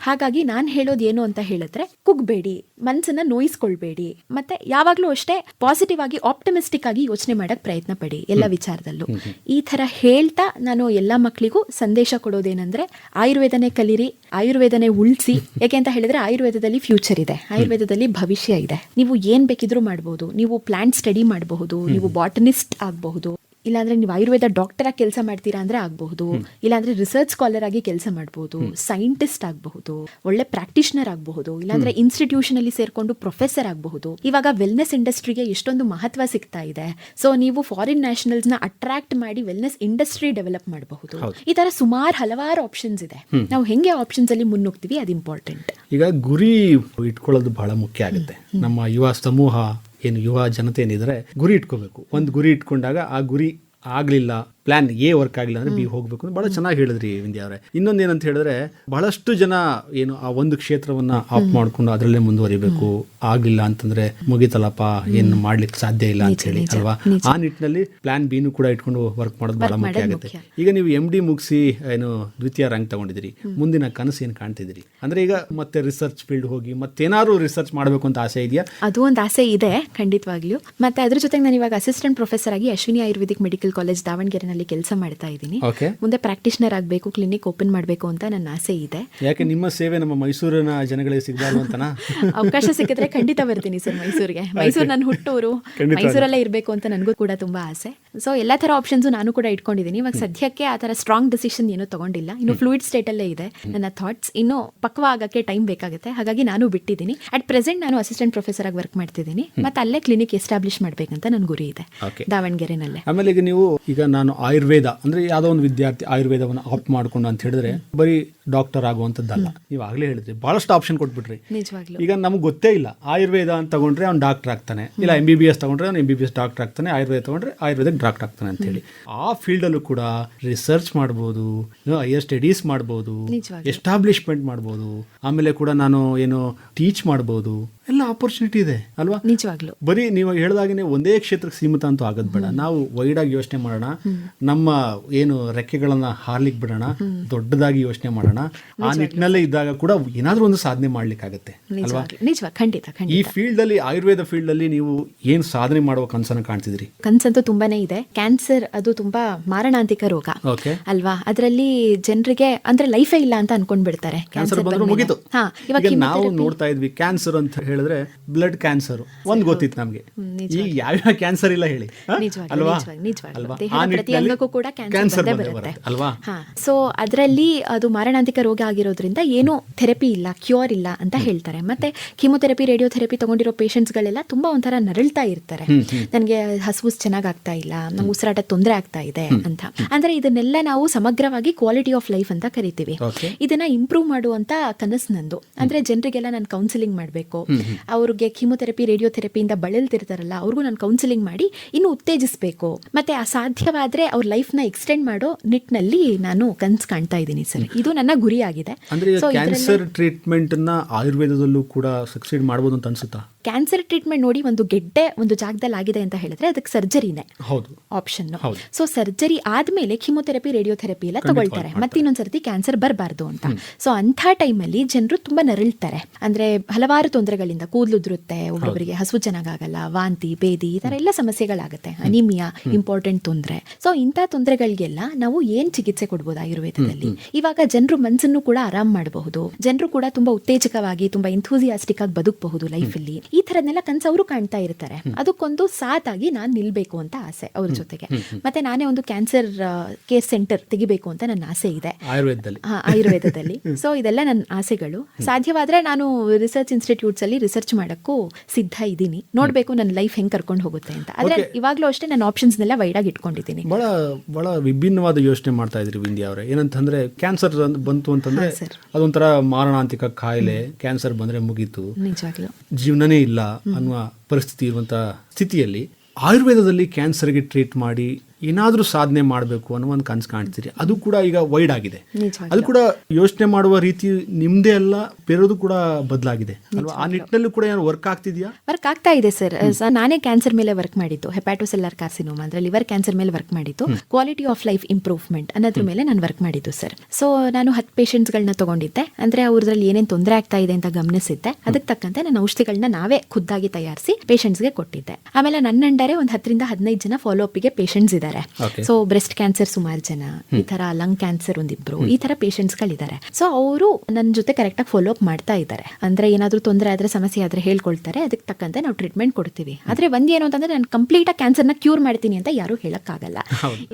ಹಾಗಾಗಿ ನಾನು ಹೇಳೋದು ಏನು ಅಂತ ಹೇಳಿದ್ರೆ ಕುಗ್ಬೇಡಿ ಮನ್ಸನ್ನ ನೋಯಿಸ್ಕೊಳ್ಬೇಡಿ ಮತ್ತೆ ಯಾವಾಗಲೂ ಅಷ್ಟೇ ಪಾಸಿಟಿವ್ ಆಗಿ ಆಪ್ಟಮಿಸ್ಟಿಕ್ ಆಗಿ ಯೋಚನೆ ಮಾಡಕ್ ಪ್ರಯತ್ನ ಪಡಿ ಎಲ್ಲ ವಿಚಾರದಲ್ಲೂ. ಈ ತರ ಹೇಳ್ತಾ ನಾನು ಎಲ್ಲ ಮಕ್ಕಳಿಗೂ ಸಂದೇಶ ಕೊಡೋದೇನಂದ್ರೆ ಆಯುರ್ವೇದನೆ ಕಲಿರಿ ಆಯುರ್ವೇದನೆ ಉಳಿಸಿ. ಯಾಕೆ ಅಂತ ಹೇಳಿದ್ರೆ ಆಯುರ್ವೇದದಲ್ಲಿ ಫ್ಯೂಚರ್ ಇದೆ. ಆಯುರ್ವೇದದಲ್ಲಿ ಭವಿಷ್ಯ ಇದೆ. ನೀವು ಏನ್ ಬೇಕಿದ್ರೂ ಮಾಡಬಹುದು ನೀವು ಪ್ಲಾಂಟ್ ಸ್ಟಡಿ ಮಾಡಬಹುದು. ನೀವು ಬಾಟನಿಸ್ಟ್ ಆಗಬಹುದು. ಇಲ್ಲಾಂದ್ರೆ ನೀವು ಆಯುರ್ವೇದ ಡಾಕ್ಟರ್ ಆಗಿ ಕೆಲಸ ಮಾಡ್ತೀರಾ ಅಂದ್ರೆ ಆಗಬಹುದು. ಇಲ್ಲಾಂದ್ರೆ ರಿಸರ್ಚ್ ಸ್ಕಾಲರ್ ಆಗಿ ಕೆಲಸ ಮಾಡಬಹುದು ಸೈಂಟಿಸ್ಟ್ ಆಗಬಹುದು. ಒಳ್ಳೆ ಪ್ರಾಕ್ಟಿಷನರ್ ಆಗಬಹುದು. ಇಲ್ಲಾಂದ್ರೆ ಇನ್ಸ್ಟಿಟ್ಯೂಷನ್ ಅಲ್ಲಿ ಸೇರ್ಕೊಂಡು ಪ್ರೊಫೆಸರ್ ಆಗಬಹುದು. ಇವಾಗ ವೆಲ್ನೆಸ್ ಇಂಡಸ್ಟ್ರಿಗೆ ಎಷ್ಟೊಂದು ಮಹತ್ವ ಸಿಗ್ತಾ ಇದೆ. ಸೊ ನೀವು ಫಾರಿನ್ ನ್ಯಾಷನಲ್ಸ್ನ ಅಟ್ರಾಕ್ಟ್ ಮಾಡಿ ವೆಲ್ನೆಸ್ ಇಂಡಸ್ಟ್ರಿ ಡೆವಲಪ್ ಮಾಡಬಹುದು. ಈ ತರ ಸುಮಾರು ಹಲವಾರು ಆಪ್ಷನ್ಸ್ ಇದೆ. ನಾವು ಹೆಂಗೆ ಆಪ್ಷನ್ಸ್ ಅಲ್ಲಿ ಮುನ್ನುಗ್ತೀವಿ ಅದು ಇಂಪಾರ್ಟೆಂಟ್ ಈಗ ಗುರಿ ಇಟ್ಕೊಳ್ಳೋದು ಬಹಳ ಮುಖ್ಯ ಆಗುತ್ತೆ. ನಮ್ಮ ಯುವ ಸಮೂಹ ಏನು ಯುವ ಜನತೆ ಏನಿದ್ರೆ ಗುರಿ ಇಟ್ಕೋಬೇಕು. ಒಂದು ಗುರಿ ಇಟ್ಕೊಂಡಾಗ ಆ ಗುರಿ ಆಗ್ಲಿಲ್ಲ ಪ್ಲಾನ್ ಎ ವರ್ಕ್ ಆಗಿಲ್ಲ ಅಂದ್ರೆ ಬಿ ಹೋಗ್ಬೇಕು ಅಂತ ಬಹಳ ಚೆನ್ನಾಗಿ ಹೇಳಿದ್ರಿ ವಿಂಧ್ಯ ಅವರೇ. ಇನ್ನೊಂದು ಏನಂತ ಹೇಳಿದ್ರೆ ಬಹಳಷ್ಟು ಜನ ಏನು ಆ ಒಂದು ಕ್ಷೇತ್ರವನ್ನ ಆಫ್ ಮಾಡ್ಕೊಂಡು ಅದರಲ್ಲೇ ಮುಂದುವರಿಬೇಕು ಆಗಿಲ್ಲ ಅಂತಂದ್ರೆ ಮುಗಿತಲ್ಲಪ್ಪ ಏನು ಮಾಡ್ಲಿಕ್ಕೆ ಸಾಧ್ಯ ಇಲ್ಲ ಅಂತ ಹೇಳಿ ಅಲ್ವಾ? ಆ ನಿಟ್ಟಿನಲ್ಲಿ ಪ್ಲಾನ್ ಬಿನೂ ಕೂಡ ಇಟ್ಕೊಂಡು ವರ್ಕ್ ಮಾಡೋದು ಬಹಳ ಮುಖ್ಯ ಆಗುತ್ತೆ. ಈಗ ನೀವು ಎಂ ಡಿ ಮುಗಿಸಿ ಏನು ದ್ವಿತೀಯ ರ್ಯಾಂಕ್ ತಗೊಂಡಿದ್ದೀರಿ. ಮುಂದಿನ ಕನಸು ಏನು ಕಾಣ್ತಿದ್ದೀರಿ? ಅಂದ್ರೆ ಈಗ ಮತ್ತೆ ರಿಸರ್ಚ್ ಫೀಲ್ಡ್ ಹೋಗಿ ಮತ್ತೇನಾದ್ರು ರಿಸರ್ಚ್ ಮಾಡಬೇಕು ಅಂತ ಆಸೆ ಇದೆಯಾ? ಅದು ಒಂದು ಆಸೆ ಇದೆ ಖಂಡಿತವಾಗ್ಲೂ. ಮತ್ತೆ ಅದ್ರ ಜೊತೆಗೆ ನಾನು ಇವಾಗ ಅಸಿಸ್ಟೆಂಟ್ ಪ್ರೊಫೆಸರ್ ಆಗಿ ಅಶ್ವಿನಿ ಆಯುರ್ವೇದಿಕ್ ಮೆಡಿಕಲ್ ಕಾಲೇಜ್ ದಾವಣಗೆರೆನಲ್ಲಿ ನಾನು ಅಲ್ಲಿ ಕೆಲಸ ಮಾಡ್ತಾ ಇದ್ದೀನಿ. ಮುಂದೆ ಪ್ರಾಕ್ಟೀಷನರ್ ಆಗಬೇಕು ಕ್ಲಿನಿಕ್ ಓಪನ್ ಮಾಡಬೇಕು ಅಂತ ನನ್ನ ಆಸೆ ಇದೆ. ಯಾಕೆ ನಿಮ್ಮ ಸೇವೆ ನಮ್ಮ ಮೈಸೂರಿನ ಜನಗಳಿಗೆ ಸಿಗಬಾರ್ದು ಅಂತ ಅವಕಾಶ ಸಿಕ್ಕಿದ್ರೆ ಖಂಡಿತ ಬರ್ತೀನಿ ಸರ್ ಮೈಸೂರಿಗೆ. ಮೈಸೂರು ನನ್ನ ಹುಟ್ಟೂರು. ಮೈಸೂರಲ್ಲೇ ಇರಬೇಕು ಅಂತ ನನಗೂ ಕೂಡ ತುಂಬಾ ಆಸೆ. ಸೊ ಎಲ್ಲ ತರ ಆಪ್ಷನ್ಸ್ ನಾನು ಕೂಡ ಇಟ್ಕೊಂಡಿದ್ದೀನಿ. ಇವಾಗ ಸದ್ಯಕ್ಕೆ ಆ ತರ ಸ್ಟ್ರಾಂಗ್ ಡಿಸಿಷನ್ ಏನೂ ತಗೊಂಡಿಲ್ಲ. ಇನ್ನು ಫ್ಲೂಯಿಡ್ ಸ್ಟೇಟಲ್ಲೇ ಇದೆ ನನ್ನ ಥಾಟ್ಸ್ ಇನ್ನು ಪಕ್ವ ಆಗಕ್ಕೆ ಟೈಮ್ ಬೇಕಾಗುತ್ತೆ. ಹಾಗಾಗಿ ನಾನು ಬಿಟ್ಟಿದ್ದೀನಿ. ಅಟ್ ಪ್ರೆಸೆಂಟ್ ನಾನು ಅಸಿಸ್ಟೆಂಟ್ ಪ್ರೊಫೆಸರ್ ಆಗಿ ವರ್ಕ್ ಮಾಡ್ತಿದ್ದೀನಿ. ಮತ್ತೆ ಅಲ್ಲೇ ಕ್ಲಿನಿಕ್ ಎಸ್ಟಾಬ್ಲಿಷ್ ಮಾಡ್ಬೇಕಂತ ನನ್ನ ಗುರಿ ಇದೆ. ದಾವಣಗೆರೆನಲ್ಲೇ. ಆಮೇಲೆ ಈಗ ನೀವು ಈಗ ನಾನು ಆಯುರ್ವೇದ ಅಂದ್ರೆ ಯಾವುದೋ ಒಂದು ವಿದ್ಯಾರ್ಥಿ ಆಯುರ್ವೇದವನ್ನು ಆಪ್ಟ್ ಮಾಡ್ಕೊಂಡು ಅಂತ ಹೇಳಿದ್ರೆ ಬರೀ ಡಾಕ್ಟರ್ ಆಗುವಂಥದ್ದಲ್ಲ ನೀವು ಆಗಲೇ ಹೇಳಿದ್ರಿ ಬಹಳಷ್ಟು ಆಪ್ಷನ್ ಕೊಟ್ಬಿಟ್ರಿ. ಈಗ ನಮ್ಗೆ ಗೊತ್ತೇ ಇಲ್ಲ ಆಯುರ್ವೇದ ಅಂತ ತಗೊಂಡ್ರೆ ಅವ್ನು ಡಾಕ್ಟರ್ ಆಗ್ತಾನೆ ಇಲ್ಲ ಎಂ ಬಿ ಬಿ ಎಸ್ ತಗೊಂಡ್ರೆ ಅವ್ನು M B B S doctor ಆಗ್ತಾನೆ ಆಯುರ್ವೇದ ತಗೊಂಡ್ರೆ ಆಯುರ್ವೇದಕ್ಕೆ ಡಾಕ್ಟರ್ ಆಗ್ತಾನೆ ಅಂತ ಹೇಳಿ. ಆ ಫೀಲ್ಡಲ್ಲೂ ಕೂಡ ರಿಸರ್ಚ್ ಮಾಡ್ಬೋದು ಹೈಯರ್ ಸ್ಟಡೀಸ್ ಮಾಡ್ಬೋದು. ಎಸ್ಟಾಬ್ಲಿಷ್ಮೆಂಟ್ ಮಾಡ್ಬೋದು ಆಮೇಲೆ ಕೂಡ ನಾನು ಏನು ಟೀಚ್ ಮಾಡ್ಬೋದು ಎಲ್ಲ ಆಪರ್ಚುನಿಟಿ ಇದೆ ಅಲ್ವಾ? ನಿಜವಾಗ್ಲು. ಬರೀ ನೀವು ಹೇಳಿದಾಗನೇ ಒಂದೇ ಕ್ಷೇತ್ರಕ್ಕೆ ಸೀಮಿತ ಅಂತೂ ಆಗೋದ್ ಬೇಡ. ನಾವು ಆಗಿ ಯೋಚನೆ ಮಾಡೋಣ. ನಮ್ಮ ಏನು ರೆಕ್ಕೆಗಳನ್ನ ಹಾರ್ಲಿಕ್ ಬಿಡೋಣ ದೊಡ್ಡದಾಗಿ ಯೋಚನೆ ಮಾಡೋಣ. ಆ ನಿಟ್ಟಿನಲ್ಲೇ ಇದ್ದಾಗ ಕೂಡ ಏನಾದ್ರೂ ಒಂದು ಸಾಧನೆ ಮಾಡ್ಲಿಕ್ಕಾಗತ್ತೆ ಅಲ್ವಾ? ನಿಜವಾಗ್ಲೂ. ಖಂಡಿತ ಖಂಡಿತ ಈ ಫೀಲ್ಡ್ ಅಲ್ಲಿ ಆಯುರ್ವೇದ ಫೀಲ್ಡ್ ಅಲ್ಲಿ ನೀವು ಏನ್ ಸಾಧನೆ ಮಾಡುವ ಕನಸನ್ನು ಕಾಣ್ತಿದ್ರಿ? ಕನ್ಸಂತೂ ತುಂಬಾನೇ ಇದೆ. ಕ್ಯಾನ್ಸರ್ ಅದು ತುಂಬಾ ಮಾರಣಾಂತಿಕ ರೋಗ. ಅಲ್ವಾ? ಅದರಲ್ಲಿ ಜನರಿಗೆ ಅಂದ್ರೆ ಲೈಫೇ ಇಲ್ಲ ಅಂತ ಅನ್ಕೊಂಡ್ ಬಿಡ್ತಾರೆ ಕ್ಯಾನ್ಸರ್ ಬಂದ್ರೆ ಮುಗಿತು. ಹಾ ಇವಾಗ ನಾವು ನೋಡ್ತಾ ಇದ್ವಿ ಕ್ಯಾನ್ಸರ್ ಅಂತ ಹೇಳಿದ್ರೆ ಬ್ಲಡ್ ಕ್ಯಾನ್ಸರ್ ಒಂದ್ ಗೊತ್ತಿತ್ತು ನಮ್ಗೆ. ಈಗ ಯಾವ್ಯಾವ ಕ್ಯಾನ್ಸರ್ ಇಲ್ಲ ಹೇಳಿ. ಅಲ್ವಾ? ಕ್ಯಾನ್ಸರ್ ಸೊ ಅದರಲ್ಲಿ ಅದು ಮಾರಣಾಂತಿಕ ರೋಗ ಆಗಿರೋದ್ರಿಂದ ಏನು ಥೆರಪಿ ಇಲ್ಲ ಕ್ಯೂರ್ ಇಲ್ಲ ಅಂತ ಹೇಳ್ತಾರೆ. ಮತ್ತೆ ಕೀಮೊಥೆರಪಿ ರೇಡಿಯೋಥೆರಪಿ ತಗೊಂಡಿರೋ ಪೇಷಂಟ್ಸ್ಗಳೆಲ್ಲ ತುಂಬಾ ಒಂಥರ ನರಳ್ತಾ ಇರ್ತಾರೆ. ನನಗೆ ಹಸುವು ಚೆನ್ನಾಗ್ ಆಗ್ತಾ ಇಲ್ಲ ನಮ್ಗೆ ಉಸಿರಾಟ ತೊಂದರೆ ಆಗ್ತಾ ಇದೆ ಅಂತ. ಅಂದ್ರೆ ಇದನ್ನೆಲ್ಲ ನಾವು ಸಮಗ್ರವಾಗಿ ಕ್ವಾಲಿಟಿ ಆಫ್ ಲೈಫ್ ಅಂತ ಕರಿತೀವಿ. ಇದನ್ನ ಇಂಪ್ರೂವ್ ಮಾಡುವಂತ ಕನಸು ನಂದು. ಅಂದ್ರೆ ಜನರಿಗೆಲ್ಲ ನಾನು ಕೌನ್ಸಿಲಿಂಗ್ ಮಾಡಬೇಕು. ಅವ್ರಿಗೆ ಕೀಮೊಥೆರಪಿ ರೇಡಿಯೋಥೆರಪಿಯಿಂದ ಬಳಲ್ತಿರ್ತಾರಲ್ಲ ಅವ್ರಿಗೂ ನಾನು ಕೌನ್ಸಿಲಿಂಗ್ ಮಾಡಿ ಇನ್ನು ಉತ್ತೇಜಿಸಬೇಕು. ಮತ್ತೆ ಅಸಾಧ್ಯವಾದ್ರೆ ಅವ್ರ ಲೈಫ್ನ ಎಕ್ಸ್ಟೆಂಡ್ ಮಾಡೋ ನಿಟ್ಟಿನಲ್ಲಿ ನಾನು ಕನ್ಸು ಕಾಣ್ತಾ ಇದ್ದೀನಿ ಸರ್. ಇದು ನನ್ನ ಗುರಿ ಆಗಿದೆ ಕ್ಯಾನ್ಸರ್ ಟ್ರೀಟ್ಮೆಂಟ್ನ ಆಯುರ್ವೇದದಲ್ಲೂ ಕೂಡ ಸಕ್ಸೀಡ್ ಮಾಡಬಹುದು ಅಂತ ಅನ್ಸುತ್ತಾ? ಕ್ಯಾನ್ಸರ್ ಟ್ರೀಟ್ಮೆಂಟ್ ನೋಡಿ ಒಂದು ಗೆಡ್ಡೆ ಒಂದು ಜಾಗದಲ್ಲಿ ಆಗಿದೆ ಅಂತ ಹೇಳಿದ್ರೆ ಅದಕ್ಕೆ ಸರ್ಜರಿನೇ ಹೌದು. ಆಪ್ಷನ್ ಸೊ ಸರ್ಜರಿ ಆದ್ಮೇಲೆ ಕಿಮೊಥೆರಪಿ ರೇಡಿಯೋಥೆರಪಿ ಎಲ್ಲ ತಗೊಳ್ತಾರೆ. ಮತ್ತೆ ಇನ್ನೊಂದ್ಸರ್ತಿ ಕ್ಯಾನ್ಸರ್ ಬರಬಾರ್ದು ಅಂತ. ಸೊ ಅಂಥ ಟೈಮಲ್ಲಿ ಜನರು ತುಂಬಾ ನರಳ್ತಾರೆ. ಅಂದ್ರೆ ಹಲವಾರು ತೊಂದರೆಗಳಿಂದ ಕೂದಲು ಉದುರುತ್ತೆ ಒಬ್ಬೊಬ್ಬರಿಗೆ ಹಸು ಚೆನ್ನಾಗಾಗಲ್ಲ ವಾಂತಿ ಬೇದಿ ಈ ಥರ ಎಲ್ಲ ಸಮಸ್ಯೆಗಳಾಗುತ್ತೆ ಅನಿಮಿಯಾ ಇಂಪಾರ್ಟೆಂಟ್ ತೊಂದರೆ. ಸೊ ಇಂಥ ತೊಂದರೆಗಳಿಗೆಲ್ಲ ನಾವು ಏನ್ ಚಿಕಿತ್ಸೆ ಕೊಡ್ಬೋದು ಆಯುರ್ವೇದದಲ್ಲಿ? ಇವಾಗ ಜನರು ಮನಸ್ಸನ್ನು ಕೂಡ ಆರಾಮ್ ಮಾಡಬಹುದು. ಜನರು ಕೂಡ ತುಂಬಾ ಉತ್ತೇಜಕವಾಗಿ ತುಂಬಾ ಎಂಥೂಸಿಯಾಸ್ಟಿಕ್ ಆಗಿ ಬದುಕಬಹುದು ಲೈಫಲ್ಲಿ ಈ ತರದ್ನೆಲ್ಲ ಕನ್ಸು ಅವರು ಕಾಣ್ತಾ ಇರ್ತಾರೆ. ಅದಕ್ಕೊಂದು ಸಾತ್ ಆಗಿ ನಾನು ನಿಲ್ಬೇಕು ಅಂತ ಆಸೆ ಅವ್ರ ಜೊತೆಗೆ. ಮತ್ತೆ ನಾನೇ ಒಂದು ಕ್ಯಾನ್ಸರ್ ಕೇರ್ ಸೆಂಟರ್ ತೆಗಿಬೇಕು ಅಂತ ನನ್ನ ಆಸೆ ಇದೆ. ಆಯುರ್ವೇದದಲ್ಲಿ. ಆಯುರ್ವೇದದಲ್ಲಿ. ಸೊ ಇದೆಲ್ಲ ನನ್ನ ಆಸೆಗಳು. ಸಾಧ್ಯವಾದ್ರೆ ನಾನು ರಿಸರ್ಚ್ ಇನ್ಸ್ಟಿಟ್ಯೂಟ್ಸ್ ಅಲ್ಲಿ ರಿಸರ್ಚ್ ಮಾಡೋಕ್ಕೂ ಸಿದ್ಧ ಇದ್ದೀನಿ. ನೋಡಬೇಕು ನನ್ನ ಲೈಫ್ ಹೆಂಗೆ ಕರ್ಕೊಂಡು ಹೋಗುತ್ತೆ ಅಂತ. ಆದರೆ ಇವಾಗಲೂ ಅಷ್ಟೇ ನಾನು ಆಪ್ಷನ್ಸ್ನೆಲ್ಲ ವೈಡ್ ಆಗಿ ಇಟ್ಕೊಂಡಿದ್ದೀನಿ. ಬಹಳ ಬಹಳ ವಿಭಿನ್ನವಾದ ಯೋಚನೆ ಮಾಡ್ತಾ ಇದ್ರಿ ವಿಂಧ್ಯ ಅವರೇ. ಏನಂತಂದ್ರೆ ಕ್ಯಾನ್ಸರ್ ಬಂತು ಅಂತಂದ್ರೆ. ಅದೊಂಥರ ಮಾರಣಾಂತಿಕ ಕಾಯಿಲೆ ಕ್ಯಾನ್ಸರ್ ಬಂದ್ರೆ ಮುಗೀತು. ನಿಜವಾಗ್ಲೂ. ಜೀವನನೇ ಇಲ್ಲ ಅನ್ನುವ ಪರಿಸ್ಥಿತಿ ಇರುವಂಥ ಸ್ಥಿತಿಯಲ್ಲಿ ಆಯುರ್ವೇದದಲ್ಲಿ ಕ್ಯಾನ್ಸರ್ಗೆ ಟ್ರೀಟ್ ಮಾಡಿ ಏನಾದರೂ ಸಾಧನೆ ಮಾಡಬೇಕು ಅನ್ನೋ ಒಂದು ಕನಸು ಕಾಣ್ತೀರಿ. ಅದು ಕೂಡ ಈಗ ವೈಡ್ ಆಗಿದೆ. ಅದು ಕೂಡ ಯೋಚನೆ ಮಾಡುವ ರೀತಿ ನಿಮ್ದೇ ಅಲ್ಲ ಬೇರೆದು ಕೂಡ ಬದಲಾಗಿದೆ. ಅಲ್ವಾ? ಆ ನಿಟ್ಟಿನಲ್ಲೂ ಕೂಡ ಏನು ವರ್ಕ್ ಆಗ್ತಿದೆಯಾ? ವರ್ಕ್ ಆಗ್ತಾ ಇದೆ ಸರ್ ನಾನೇ ಕ್ಯಾನ್ಸರ್ ಮೇಲೆ ವರ್ಕ್ ಮಾಡಿದ್ದು. ಹೆಪಾಟೋಸೆಲ್ಲರ್ ಕಾರ್ಸಿನೋಮಾ ಅಂದ್ರೆ ಲಿವರ್ ಕ್ಯಾನ್ಸರ್ ಮೇಲೆ ವರ್ಕ್ ಮಾಡಿತ್ತು ಕ್ವಾಲಿಟಿ ಆಫ್ ಲೈಫ್ ಇಂಪ್ರೂವ್ಮೆಂಟ್ ಅನ್ನೋದ್ರ ಮೇಲೆ ನಾನು ವರ್ಕ್ ಮಾಡಿದ್ದು ಸರ್ ಸೊ ನಾನು ಹತ್ತು ಪೇಷಂಟ್ಸ್ಗಳನ್ನ ತಗೊಂಡಿದ್ದೆ. ಅಂದ್ರೆ ಅವ್ರದ್ರಲ್ಲಿ ಏನೇನು ತೊಂದರೆ ಆಗ್ತಾ ಇದೆ ಅಂತ ಗಮನಿಸಿದ್ದೆ. ಅದಕ್ಕೆ ತಕ್ಕಂತೆ ನಾನು ಔಷಧಿಗಳನ್ನ ನಾವೇ ಖುದ್ದಾಗಿ ತಯಾರಿಸಿ ಪೇಷಂಟ್ಸ್ಗೆ ಕೊಟ್ಟಿದ್ದೆ. ಆಮೇಲೆ ನನ್ನ ಅಂಡರೆ ಒಂದು ಹತ್ತರಿಂದ ಹದಿನೈದು ಜನ ಫಾಲೋ ಅಪ್ಗೆ ಪೇಷಂಟ್ಸ್ ಇದ್ದಾರೆ. ಸೊ ಬ್ರೆಸ್ಟ್ ಕ್ಯಾನ್ಸರ್ ಸುಮಾರು ಜನ ಈ ತರ ಲಂಗ್ ಕ್ಯಾನ್ಸರ್ ಒಂದಿಬ್ರು ಈ ತರ ಪೇಷಂಟ್ಸ್ಗಳಿದ್ದಾರೆ ಸೊ ಅವರು ನನ್ನ ಜೊತೆ ಕರೆಕ್ಟ್ ಆಗಿ ಫಾಲೋ ಅಪ್ ಮಾಡ್ತಾ ಇದ್ದಾರೆ. ಅಂದ್ರೆ ಏನಾದ್ರೂ ತೊಂದರೆ ಆದ್ರೆ ಸಮಸ್ಯೆ ಆದ್ರೆ ಹೇಳ್ಕೊಳ್ತಾರೆ ಅದಕ್ಕೆ ತಕ್ಕಂತೆ ನಾವು ಟ್ರೀಟ್ಮೆಂಟ್ ಕೊಡ್ತೀವಿ. ಆದ್ರೆ ಒಂದ್ ಏನು ಅಂತಂದ್ರೆ ನಾನು ಕಂಪ್ಲೀಟ್ ಆಗಿ ನ ಕ್ಯೂರ್ ಮಾಡ್ತೀನಿ ಅಂತ ಯಾರು ಹೇಳಕ್ಕಾಗಲ್ಲ.